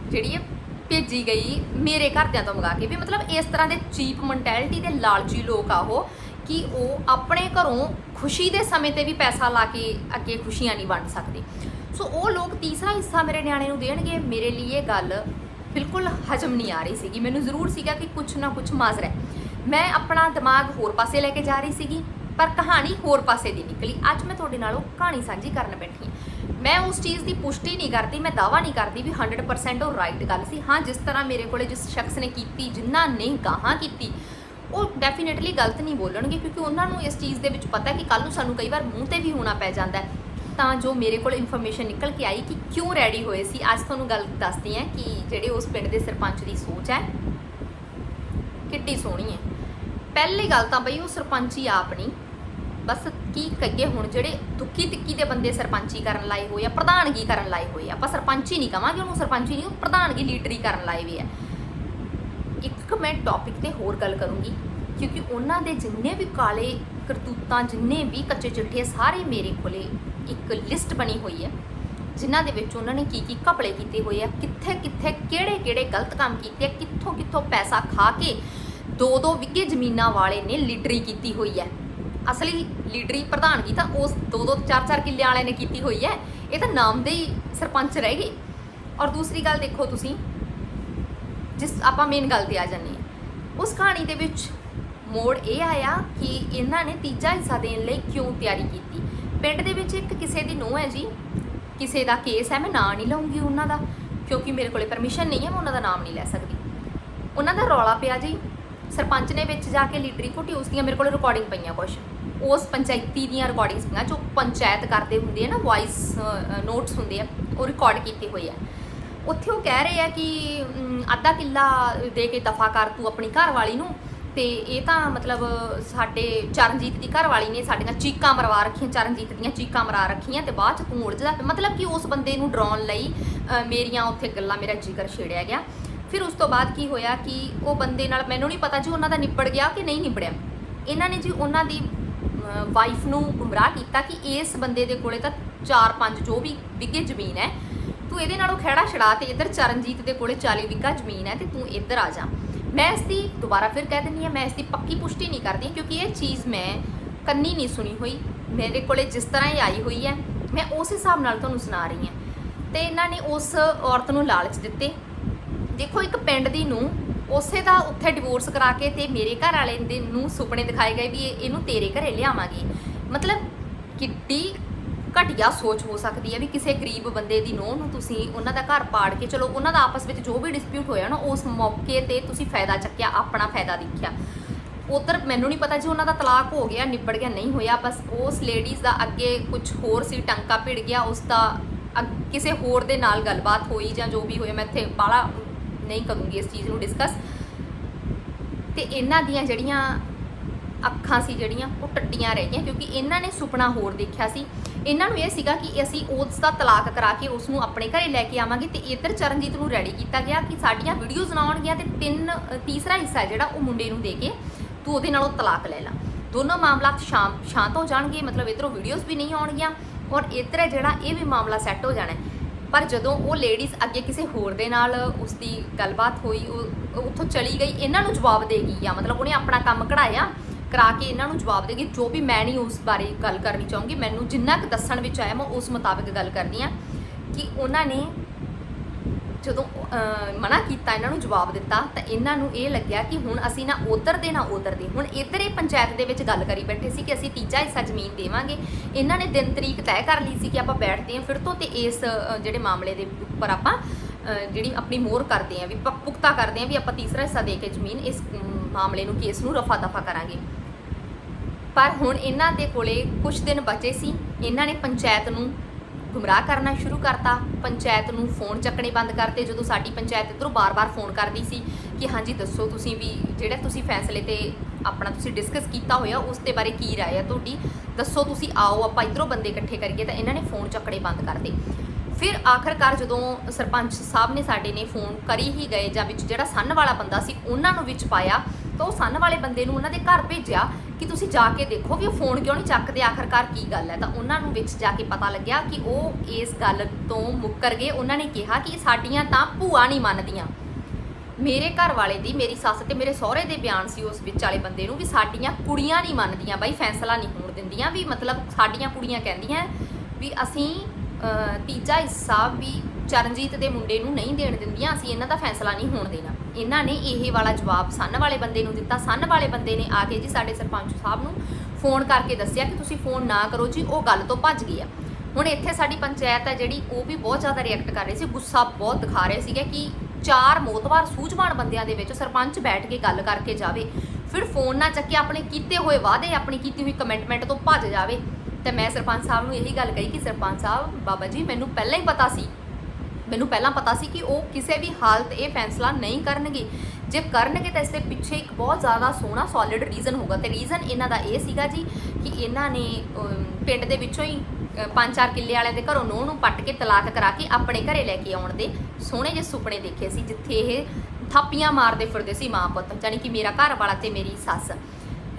S1: ਜਿਹੜੀ ਹੈ ਭੇਜੀ ਗਈ ਮੇਰੇ ਘਰਦਿਆਂ ਤੋਂ ਮੰਗਾ ਕੇ। ਵੀ ਮਤਲਬ ਇਸ ਤਰ੍ਹਾਂ ਦੇ ਚੀਪ ਮੈਂਟੈਲਿਟੀ ਦੇ ਲਾਲਚੀ ਲੋਕ ਆ ਉਹ, ਕਿ ਉਹ ਆਪਣੇ ਘਰੋਂ ਖੁਸ਼ੀ ਦੇ ਸਮੇਂ ਤੇ ਵੀ ਪੈਸਾ ਲਾ ਕੇ ਅੱਗੇ ਖੁਸ਼ੀਆਂ ਨਹੀਂ ਵੰਡ ਸਕਦੇ। ਸੋ ਉਹ ਲੋਕ ਤੀਸਰਾ ਹਿੱਸਾ ਮੇਰੇ ਨਿਆਣੇ ਨੂੰ ਦੇਣਗੇ। ਮੇਰੇ ਲਈ ਇਹ ਗੱਲ ਬਿਲਕੁਲ ਹਜਮ ਨਹੀਂ ਆ ਰਹੀ ਸੀਗੀ। ਮੈਨੂੰ ਜ਼ਰੂਰ ਸੀਗਾ ਕਿ ਕੁਝ ਨਾ ਕੁਝ ਮਾਜ਼ਰਾ ਹੈ। ਮੈਂ ਆਪਣਾ ਦਿਮਾਗ ਹੋਰ ਪਾਸੇ ਲੈ ਕੇ ਜਾ ਰਹੀ ਸੀਗੀ, ਪਰ ਕਹਾਣੀ ਹੋਰ ਪਾਸੇ ਦੀ ਨਿਕਲੀ। ਅੱਜ ਮੈਂ ਤੁਹਾਡੇ ਨਾਲ ਉਹ ਕਹਾਣੀ ਸਾਂਝੀ ਕਰਨ ਬੈਠੀ ਹਾਂ। ਮੈਂ ਉਸ ਚੀਜ਼ ਦੀ ਪੁਸ਼ਟੀ ਨਹੀਂ ਕਰਦੀ, ਮੈਂ ਦਾਵਾ ਨਹੀਂ ਕਰਦੀ ਵੀ 100% ਉਹ ਰਾਈਟ ਗੱਲ ਸੀ। ਹਾਂ, ਜਿਸ ਤਰ੍ਹਾਂ ਮੇਰੇ ਕੋਲੇ ਜਿਸ ਸ਼ਖਸ ਨੇ ਕੀਤੀ ਜਿਨ੍ਹਾਂ ਨੇ ਗਾਹਾਂ ਕੀਤੀ, ਉਹ ਡੈਫੀਨਿਟਲੀ ਗਲਤ ਨਹੀਂ ਬੋਲਣਗੇ, ਕਿਉਂਕਿ ਉਹਨਾਂ ਨੂੰ ਇਸ ਚੀਜ਼ ਦੇ ਵਿੱਚ ਪਤਾ ਹੈ ਕਿ ਕੱਲ ਨੂੰ ਸਾਨੂੰ ਕਈ ਵਾਰ ਮੂੰਹ ਤੇ ਵੀ ਹੋਣਾ ਪੈ ਜਾਂਦਾ ਹੈ। ਤਾਂ ਜੋ ਮੇਰੇ ਕੋਲ ਇਨਫੋਰਮੇਸ਼ਨ ਨਿਕਲ ਕੇ ਆਈ ਕਿ ਕਿਉਂ ਰੈਡੀ ਹੋਏ ਸੀ। ਅੱਜ ਤੁਹਾਨੂੰ ਗੱਲ ਦੱਸਦੀ ਹਾਂ ਕਿ ਜਿਹੜੇ ਉਸ ਪਿੰਡ ਦੇ ਸਰਪੰਚ ਦੀ ਸੋਚ ਹੈ, ਕਿੱਡੀ ਸੋਹਣੀ ਹੈ। ਪਹਿਲੀ ਗੱਲ ਤਾਂ ਬਈ ਉਹ ਸਰਪੰਚ ਹੀ ਆਪ ਨਹੀਂ। ਬਸ ਕੀ ਕਹੀਏ ਹੁਣ, ਜਿਹੜੇ ਦੁੱਖੀ ਤਿੱਕੀ ਦੇ ਬੰਦੇ ਸਰਪੰਚੀ ਕਰਨ ਲਾਏ ਹੋਏ ਆ, ਪ੍ਰਧਾਨਗੀ ਕਰਨ ਲਾਏ ਹੋਏ ਆ। ਆਪਾਂ ਸਰਪੰਚੀ ਨਹੀਂ ਕਵਾਂਗੇ, ਉਹਨੂੰ ਸਰਪੰਚੀ ਨਹੀਂ, ਉਹ ਪ੍ਰਧਾਨਗੀ ਲੀਡਰੀ ਕਰਨ ਲਾਏ ਹੋਏ ਆ। ਇੱਕ ਮੈਂ ਟੌਪਿਕ ਤੇ ਹੋਰ ਗੱਲ ਕਰੂੰਗੀ, ਕਿਉਂਕਿ ਉਹਨਾਂ ਦੇ ਜਿੰਨੇ ਵੀ ਕਾਲੇ ਕਰਤੂਤਾਂ ਜਿੰਨੇ ਵੀ ਕੱਚੇ ਚਿੱਠੇ ਸਾਰੇ ਮੇਰੇ ਕੋਲੇ ਇੱਕ ਲਿਸਟ ਬਣੀ ਹੋਈ ਹੈ, ਜਿਨ੍ਹਾਂ ਦੇ ਵਿੱਚ ਉਹਨਾਂ ਨੇ ਕੀ ਕੀ ਘਪਲੇ ਕੀਤੇ ਹੋਏ ਆ, ਕਿੱਥੇ ਕਿੱਥੇ ਕਿਹੜੇ ਕਿਹੜੇ ਗਲਤ ਕੰਮ ਕੀਤੇ ਆ, ਕਿੱਥੋਂ ਕਿੱਥੋਂ ਪੈਸਾ ਖਾ ਕੇ ਦੋ ਦੋ ਵਿਗੇ ਜ਼ਮੀਨਾਂ ਵਾਲੇ ਨੇ ਲੀਡਰੀ ਕੀਤੀ ਹੋਈ ਹੈ। ਅਸਲੀ ਲੀਡਰੀ ਪ੍ਰਧਾਨਗੀ ਤਾਂ ਉਸ ਦੋ ਦੋ ਚਾਰ ਚਾਰ ਕਿੱਲੇ ਵਾਲੇ ਨੇ ਕੀਤੀ ਹੋਈ ਹੈ, ਇਹ ਤਾਂ ਨਾਮ ਦੇ ਹੀ ਸਰਪੰਚ ਰਹਿ ਗਏ। ਔਰ ਦੂਸਰੀ ਗੱਲ ਦੇਖੋ ਤੁਸੀਂ, ਜਿਸ ਆਪਾਂ ਮੇਨ ਗੱਲ ਤੇ ਆ ਜਾਂਦੇ ਹਾਂ, ਉਸ ਕਹਾਣੀ ਦੇ ਵਿੱਚ ਮੋੜ ਇਹ ਆਇਆ ਕਿ ਇਹਨਾਂ ਨੇ ਤੀਜਾ ਹਿੱਸਾ ਦੇਣ ਲਈ ਕਿਉਂ ਤਿਆਰੀ ਕੀਤੀ? ਪਿੰਡ ਦੇ ਵਿੱਚ ਇੱਕ ਕਿਸੇ ਦੀ ਨੂੰਹ ਹੈ ਜੀ। ਕਿਸੇ ਦਾ ਕੇਸ ਹੈ, ਮੈਂ ਨਾਂ ਨਹੀਂ ਲਵਾਂਗੀ ਉਹਨਾਂ ਦਾ, ਕਿਉਂਕਿ ਮੇਰੇ ਕੋਲੇ ਪਰਮਿਸ਼ਨ ਨਹੀਂ ਹੈ, ਮੈਂ ਉਹਨਾਂ ਦਾ ਨਾਮ ਨਹੀਂ ਲੈ ਸਕਦੀ। ਉਹਨਾਂ ਦਾ ਰੌਲਾ ਪਿਆ ਜੀ। ਸਰਪੰਚ ਨੇ ਵਿੱਚ ਜਾ ਕੇ ਲੀਡਰੀ ਘੁੱਟੀ, ਉਸ ਦੀਆਂ ਮੇਰੇ ਕੋਲ ਰਿਕਾਰਡਿੰਗ ਪਈਆਂ ਕੁਝ ਉਸ ਪੰਚਾਇਤੀ ਦੀਆਂ ਰਿਕਾਰਡਿੰਗਸ ਪਈਆਂ, ਜੋ ਪੰਚਾਇਤ ਕਰਦੇ ਹੁੰਦੇ ਆ ਨਾ ਵਾਇਸ ਨੋਟਸ ਹੁੰਦੇ ਆ, ਉਹ ਰਿਕਾਰਡ ਕੀਤੇ ਹੋਏ ਆ। ਉੱਥੇ ਉਹ ਕਹਿ ਰਹੇ ਆ ਕਿ ਅੱਧਾ ਕਿੱਲਾ ਦੇ ਕੇ ਦਫਾ ਕਰ ਤੂੰ ਆਪਣੀ ਘਰ ਵਾਲੀ ਨੂੰ ਤੇ ਇਹ ਤਾਂ ਮਤਲਬ ਸਾਡੇ ਚਰਨਜੀਤ ਦੀ ਘਰ ਵਾਲੀ ਨੇ ਸਾਡੀਆਂ ਚੀਕਾਂ ਮਰਵਾ ਰੱਖੀਆਂ, ਚਰਨਜੀਤ ਦੀਆਂ ਚੀਕਾਂ ਮਰਾ ਰੱਖੀਆਂ ਤੇ ਬਾਅਦ ਚ ਤੂੰ ਉਲਝਦਾ ਮਤਲਬ ਕਿ ਉਸ ਬੰਦੇ ਨੂੰ ਡਰਾਉਣ ਲਈ ਮੇਰੀਆਂ ਉੱਥੇ ਗੱਲਾਂ, ਮੇਰਾ ਜ਼ਿਕਰ ਛੇੜਿਆ ਗਿਆ। ਫਿਰ ਉਸ ਤੋਂ ਬਾਅਦ ਕੀ ਹੋਇਆ ਕਿ ਉਹ ਬੰਦੇ ਨਾਲ ਮੈਨੂੰ ਨਹੀਂ ਪਤਾ ਜੀ ਉਹਨਾਂ ਦਾ ਨਿਬੜ ਗਿਆ ਕਿ ਨਹੀਂ ਨਿਬੜਿਆ। ਇਹਨਾਂ ਨੇ ਜੀ ਉਹਨਾਂ ਦੀ ਵਾਈਫ ਨੂੰ ਗੁੰਮਰਾਹ ਕੀਤਾ ਕਿ ਇਸ ਬੰਦੇ ਦੇ ਕੋਲੇ ਤਾਂ 4-5 ਜੋ ਵੀ ਵਿਗੇ ਜ਼ਮੀਨ ਹੈ, ਤੂੰ ਇਹਦੇ ਨਾਲੋਂ ਖਹਿੜਾ ਛੜਾ ਤੇ ਇੱਧਰ ਚਰਨਜੀਤ ਦੇ ਕੋਲੇ 40 ਵਿਗਾ ਜ਼ਮੀਨ ਹੈ ਤੇ ਤੂੰ ਇੱਧਰ ਆ ਜਾ। ਮੈਂ ਇਸ ਦੀ ਦੁਬਾਰਾ ਫਿਰ ਕਹਿ ਦਿੰਦੀ ਹਾਂ, ਮੈਂ ਇਸ ਦੀ ਪੱਕੀ ਪੁਸ਼ਟੀ ਨਹੀਂ ਕਰਦੀ ਕਿਉਂਕਿ ਇਹ ਚੀਜ਼ ਮੈਂ ਕੰਨੀ ਨਹੀਂ ਸੁਣੀ ਹੋਈ। ਮੇਰੇ ਕੋਲੇ ਜਿਸ ਤਰ੍ਹਾਂ ਹੀ ਆਈ ਹੋਈ ਹੈ, ਮੈਂ ਉਸ ਹਿਸਾਬ ਨਾਲ ਤੁਹਾਨੂੰ ਸੁਣਾ ਰਹੀ ਹਾਂ। ਤੇ ਇਹਨਾਂ ਨੇ ਉਸ ਔਰਤ ਨੂੰ ਲਾਲਚ ਦਿੱਤੇ। ਦੇਖੋ, ਇੱਕ ਪਿੰਡ ਦੀ ਨੂੰ ਉਸੇ ਦਾ ਉੱਥੇ ਡਿਵੋਰਸ ਕਰਾ ਕੇ ਤੇ ਮੇਰੇ ਘਰ ਵਾਲੇ ਦੇ ਨੂੰ ਸੁਪਨੇ ਦਿਖਾਏ ਗਏ ਵੀ ਇਹਨੂੰ ਤੇਰੇ ਘਰੇ ਲਿਆਵਾਂਗੀ। ਮਤਲਬ ਕਿੱਡੀ ਘਟੀਆ ਸੋਚ ਹੋ ਸਕਦੀ ਹੈ ਵੀ ਕਿਸੇ ਗਰੀਬ ਬੰਦੇ ਦੀ ਨੂੰਹ ਨੂੰ ਤੁਸੀਂ ਉਹਨਾਂ ਦਾ ਘਰ ਪਾੜ ਕੇ, ਚਲੋ ਉਹਨਾਂ ਦਾ ਆਪਸ ਵਿੱਚ ਜੋ ਵੀ ਡਿਸਪਿਊਟ ਹੋਇਆ ਨਾ, ਉਸ ਮੌਕੇ ਤੇ ਤੁਸੀਂ ਫਾਇਦਾ ਚੱਕਿਆ, ਆਪਣਾ ਫਾਇਦਾ ਦੇਖਿਆ। ਉਧਰ ਮੈਨੂੰ ਨਹੀਂ ਪਤਾ ਜੀ ਉਹਨਾਂ ਦਾ ਤਲਾਕ ਹੋ ਗਿਆ, ਨਿਬੜ ਗਿਆ, ਨਹੀਂ ਹੋਇਆ, ਬਸ ਉਸ ਲੇਡੀਜ਼ ਦਾ ਅੱਗੇ ਕੁਝ ਹੋਰ ਸੀ, ਟੰਕਾ ਭਿੜ ਗਿਆ, ਉਸ ਦਾ ਕਿਸੇ ਹੋਰ ਦੇ ਨਾਲ ਗੱਲਬਾਤ ਹੋਈ ਜਾਂ ਜੋ ਵੀ ਹੋਇਆ, ਮੈਂ ਇੱਥੇ ਬਾਲਾ ਨਹੀਂ ਕਰੂੰਗੀ ਇਸ ਚੀਜ਼ ਨੂੰ ਡਿਸਕਸ ਤੇ ਇਹਨਾਂ ਦੀਆਂ ਜਿਹੜੀਆਂ ਅੱਖਾਂ ਸੀ, ਜਿਹੜੀਆਂ ਉਹ ਟੱਡੀਆਂ ਰਹਿ ਗਈਆਂ, ਕਿਉਂਕਿ ਇਹਨਾਂ ਨੇ ਸੁਪਨਾ ਹੋਰ ਦੇਖਿਆ ਸੀ ਇਹਨਾਂ ਨੂੰ ਇਹ ਸੀਗਾ ਕਿ ਅਸੀਂ ਉਸ ਦਾ ਤਲਾਕ ਕਰਾ ਕੇ ਉਸ ਨੂੰ ਆਪਣੇ ਘਰੇ ਲੈ ਕੇ ਆਵਾਂਗੇ ਤੇ ਇੱਧਰ ਚਰਨਜੀਤ ਨੂੰ ਰੈਡੀ ਕੀਤਾ ਗਿਆ ਕਿ ਸਾਡੀਆਂ ਵੀਡੀਓਜ਼ ਆਉਣਗੀਆਂ ਤੇ ਤਿੰਨ ਤੀਸਰਾ ਹਿੱਸਾ ਜਿਹੜਾ ਉਹ ਮੁੰਡੇ ਨੂੰ ਦੇ ਕੇ ਤੂੰ ਉਹਦੇ ਨਾਲੋਂ ਤਲਾਕ ਲੈ ਲੈ। ਦੋਨੋਂ ਮਾਮਲਾ ਸ਼ਾਮ, ਸ਼ਾਂਤ ਹੋ ਜਾਣਗੇ, ਮਤਲਬ ਇਧਰੋਂ ਵੀਡੀਓਜ਼ ਵੀ ਨਹੀਂ ਆਉਣਗੀਆਂ ਔਰ ਇੱਧਰ ਹੈ ਜਿਹੜਾ ਇਹ ਵੀ ਮਾਮਲਾ ਸੈੱਟ ਹੋ ਜਾਣਾ ਪਰ ਜਦੋਂ ਉਹ ਲੇਡੀਜ਼ ਅੱਗੇ ਕਿਸੇ ਹੋਰ ਦੇ ਨਾਲ ਉਸ ਦੀ ਗੱਲਬਾਤ ਹੋਈ ਉਹ ਉੱਥੋਂ ਚਲੀ ਗਈ, ਇਹਨਾਂ ਨੂੰ ਜਵਾਬ ਦੇ ਗਈ ਆ, ਮਤਲਬ ਉਹਨੇ ਆਪਣਾ ਕੰਮ ਕਢਾਇਆ ਕਰਾ ਕੇ ਇਹਨਾਂ ਨੂੰ ਜਵਾਬ ਦੇਗੀ। ਜੋ ਵੀ ਮੈਂ ਨਹੀਂ ਉਸ ਬਾਰੇ ਗੱਲ ਕਰਨੀ ਚਾਹੂੰਗੀ, ਮੈਨੂੰ ਜਿੰਨਾ ਕੁ ਦੱਸਣ ਵਿੱਚ ਆਇਆ, ਮੈਂ ਉਸ ਮੁਤਾਬਿਕ ਗੱਲ ਕਰਨੀ ਆ ਕਿ ਉਹਨਾਂ ਨੇ ਜਦੋਂ ਮਨਾ ਕੀਤਾ, ਇਹਨਾਂ ਨੂੰ ਜਵਾਬ ਦਿੱਤਾ, ਤਾਂ ਇਹਨਾਂ ਨੂੰ ਇਹ ਲੱਗਿਆ ਕਿ ਹੁਣ ਅਸੀਂ ਨਾ ਉਧਰ ਦੇ ਨਾ ਉਧਰ ਦੇ ਹੁਣ ਇੱਧਰ ਇਹ ਪੰਚਾਇਤ ਦੇ ਵਿੱਚ ਗੱਲ ਕਰੀ ਬੈਠੇ ਸੀ ਕਿ ਅਸੀਂ ਤੀਜਾ ਹਿੱਸਾ ਜ਼ਮੀਨ ਦੇਵਾਂਗੇ। ਇਹਨਾਂ ਨੇ ਦਿਨ ਤਰੀਕ ਤੈਅ ਕਰ ਲਈ ਸੀ ਕਿ ਆਪਾਂ ਬੈਠਦੇ ਹਾਂ ਫਿਰ ਤੋਂ ਤੇ ਇਸ ਜਿਹੜੇ ਮਾਮਲੇ ਦੇ ਉੱਪਰ ਆਪਾਂ ਜਿਹੜੀ ਆਪਣੀ ਮੋਹਰ ਕਰਦੇ ਹਾਂ, ਵੀ ਪੁਖਤਾ ਕਰਦੇ ਹਾਂ ਵੀ ਆਪਾਂ ਤੀਸਰਾ ਹਿੱਸਾ ਦੇ ਕੇ ਜ਼ਮੀਨ ਇਸ ਮਾਮਲੇ ਨੂੰ ਕੇਸ ਨੂੰ ਰਫਾ ਦਫਾ ਕਰਾਂਗੇ। ਪਰ ਹੁਣ ਇਹਨਾਂ ਦੇ ਕੋਲੇ ਕੁਝ ਦਿਨ ਬਚੇ ਸੀ। ਇਹਨਾਂ ਨੇ ਪੰਚਾਇਤ ਨੂੰ ਗੁੰਮਰਾਹ ਕਰਨਾ ਸ਼ੁਰੂ ਕਰਤਾ। ਪੰਚਾਇਤ ਨੂੰ ਫੋਨ ਚੱਕਣੇ ਬੰਦ ਕਰਤੇ, ਜਦੋਂ ਸਾਡੀ ਪੰਚਾਇਤ ਇਧਰੋਂ ਬਾਰ-ਬਾਰ ਫੋਨ ਕਰਦੀ ਸੀ ਕਿ ਹਾਂਜੀ, ਦੱਸੋ ਤੁਸੀਂ ਵੀ ਜਿਹੜਾ ਤੁਸੀਂ ਫੈਸਲੇ ਤੇ ਆਪਣਾ ਤੁਸੀਂ ਡਿਸਕਸ ਕੀਤਾ ਹੋਇਆ, ਉਸ ਦੇ ਬਾਰੇ ਕੀ ਰਾਏ ਹੈ ਤੁਹਾਡੀ? ਦੱਸੋ ਤੁਸੀਂ ਆਓ, ਆਪਾਂ ਇਧਰੋਂ ਬੰਦੇ ਇਕੱਠੇ ਕਰੀਏ। ਤਾਂ ਇਹਨਾਂ ਨੇ ਫੋਨ ਚੱਕਣੇ ਬੰਦ ਕਰਤੇ। ਫਿਰ ਆਖਰਕਾਰ ਜਦੋਂ ਸਰਪੰਚ ਸਾਹਿਬ ਨੇ ਸਾਡੇ ਨੇ ਫੋਨ ਕਰੀ ਹੀ ਗਏ, ਜਾਂ ਵਿੱਚ ਜਿਹੜਾ ਸੰਨ ਵਾਲਾ ਬੰਦਾ ਸੀ, ਉਹਨਾਂ ਨੂੰ ਵਿੱਚ ਪਾਇਆ। ਤਾਂ ਉਹ ਸੰਨ ਵਾਲੇ ਬੰਦੇ ਨੂੰ ਉਹਨਾਂ ਦੇ ਘਰ ਭੇਜਿਆ ਕਿ ਤੁਸੀਂ ਜਾ ਕੇ ਦੇਖੋ ਵੀ ਉਹ ਫੋਨ ਕਿਉਂ ਨਹੀਂ ਚੱਕਦੇ, ਆਖਰਕਾਰ ਕੀ ਗੱਲ ਹੈ? ਤਾਂ ਉਹਨਾਂ ਨੂੰ ਵਿੱਚ ਜਾ ਕੇ ਪਤਾ ਲੱਗਿਆ ਕਿ ਉਹ ਇਸ ਗੱਲ ਤੋਂ ਮੁੱਕਰ ਗਏ। ਉਹਨਾਂ ਨੇ ਕਿਹਾ ਕਿ ਸਾਡੀਆਂ ਤਾਂ ਭੂਆ ਨਹੀਂ ਮੰਨਦੀਆਂ। ਮੇਰੇ ਘਰ ਵਾਲੇ ਦੀ, ਮੇਰੀ ਸੱਸ ਤੇ ਮੇਰੇ ਸਹੁਰੇ ਦੇ ਬਿਆਨ ਸੀ ਉਸ ਵਿੱਚ ਵਾਲੇ ਬੰਦੇ ਨੂੰ ਵੀ ਸਾਡੀਆਂ ਕੁੜੀਆਂ ਨਹੀਂ ਮੰਨਦੀਆਂ। ਬਾਈ, ਫੈਸਲਾ ਨਹੀਂ ਹੋਣ ਦਿੰਦੀਆਂ ਵੀ ਮਤਲਬ ਸਾਡੀਆਂ ਕੁੜੀਆਂ ਕਹਿੰਦੀਆਂ ਵੀ ਅਸੀਂ ਤੀਜਾ ਹਿੱਸਾ ਵੀ ਚਰਨਜੀਤ ਦੇ ਮੁੰਡੇ ਨੂੰ ਨਹੀਂ ਦੇਣ ਦਿੰਦੀਆਂ, ਅਸੀਂ ਇਹਨਾਂ ਦਾ ਫੈਸਲਾ ਨਹੀਂ ਹੋਣ ਦੇਣਾ। ਇਹਨਾਂ ਨੇ ਇਹ ਵਾਲਾ ਜਵਾਬ ਸੰਨ ਵਾਲੇ ਬੰਦੇ ਨੂੰ ਦਿੱਤਾ। ਸੰਨ ਵਾਲੇ ਬੰਦੇ ਨੇ ਆ ਕੇ ਜੀ ਸਾਡੇ ਸਰਪੰਚ ਸਾਹਿਬ ਨੂੰ ਫੋਨ ਕਰਕੇ ਦੱਸਿਆ ਕਿ ਤੁਸੀਂ ਫੋਨ ਨਾ ਕਰੋ ਜੀ, ਉਹ ਗੱਲ ਤੋਂ ਭੱਜ ਗਈ ਆ। ਹੁਣ ਇੱਥੇ ਸਾਡੀ ਪੰਚਾਇਤ ਹੈ ਜਿਹੜੀ, ਉਹ ਵੀ ਬਹੁਤ ਜ਼ਿਆਦਾ ਰਿਐਕਟ ਕਰ ਰਹੀ ਸੀ, ਗੁੱਸਾ ਬਹੁਤ ਦਿਖਾ ਰਹੇ ਸੀਗੇ ਕਿ ਚਾਰ ਮੋਤਵਾਰ, ਸੂਝਵਾਨ ਬੰਦਿਆਂ ਦੇ ਵਿੱਚ ਸਰਪੰਚ ਬੈਠ ਕੇ ਗੱਲ ਕਰਕੇ ਜਾਵੇ। ਫਿਰ ਫੋਨ ਨਾ ਚੱਕੇ, ਆਪਣੇ ਕੀਤੇ ਹੋਏ ਵਾਅਦੇ, ਆਪਣੀ ਕੀਤੀ ਹੋਈ ਕਮਿਟਮੈਂਟ ਤੋਂ ਭੱਜ ਜਾਵੇ। ਤੇ ਮੈਂ ਸਰਪੰਚ ਸਾਹਿਬ ਨੂੰ ਇਹੀ ਗੱਲ ਕਹੀ ਕਿ ਸਰਪੰਚ ਸਾਹਿਬ, ਬਾਬਾ ਜੀ, ਮੈਨੂੰ ਪਹਿਲਾਂ ਹੀ ਪਤਾ ਸੀ ਮੈਨੂੰ ਪਹਿਲਾਂ ਪਤਾ ਸੀ ਕਿ ਉਹ ਕਿਸੇ ਵੀ ਹਾਲਤ ਇਹ ਫੈਸਲਾ ਨਹੀਂ ਕਰਨਗੇ। ਜੇ ਕਰਨਗੇ ਤਾਂ ਇਸ ਦੇ ਪਿੱਛੇ ਇੱਕ ਬਹੁਤ ਜ਼ਿਆਦਾ ਸੋਹਣਾ ਸੋਲਿਡ ਰੀਜ਼ਨ ਹੋਊਗਾ। ਤੇ ਰੀਜ਼ਨ ਇਹਨਾਂ ਦਾ ਇਹ ਸੀਗਾ ਜੀ ਕਿ ਇਹਨਾਂ ਨੇ ਪਿੰਡ ਦੇ ਵਿੱਚੋਂ ਹੀ ਪੰਜ ਚਾਰ ਕਿੱਲੇ ਵਾਲਿਆਂ ਦੇ ਘਰੋਂ ਨੂੰਹ ਨੂੰ ਪੱਟ ਕੇ ਤਲਾਕ ਕਰਾ ਕੇ ਆਪਣੇ ਘਰੇ ਲੈ ਕੇ ਆਉਣ ਦੇ ਸੋਹਣੇ ਜਿਹੇ ਸੁਪਨੇ ਦੇਖੇ ਸੀ, ਜਿੱਥੇ ਇਹ ਥਾਪੀਆਂ ਮਾਰਦੇ ਫਿਰਦੇ ਸੀ ਮਾਂ ਪੁੱਤ, ਜਾਣੀ ਕਿ ਮੇਰਾ ਘਰ ਵਾਲਾ ਤੇ ਮੇਰੀ ਸੱਸ।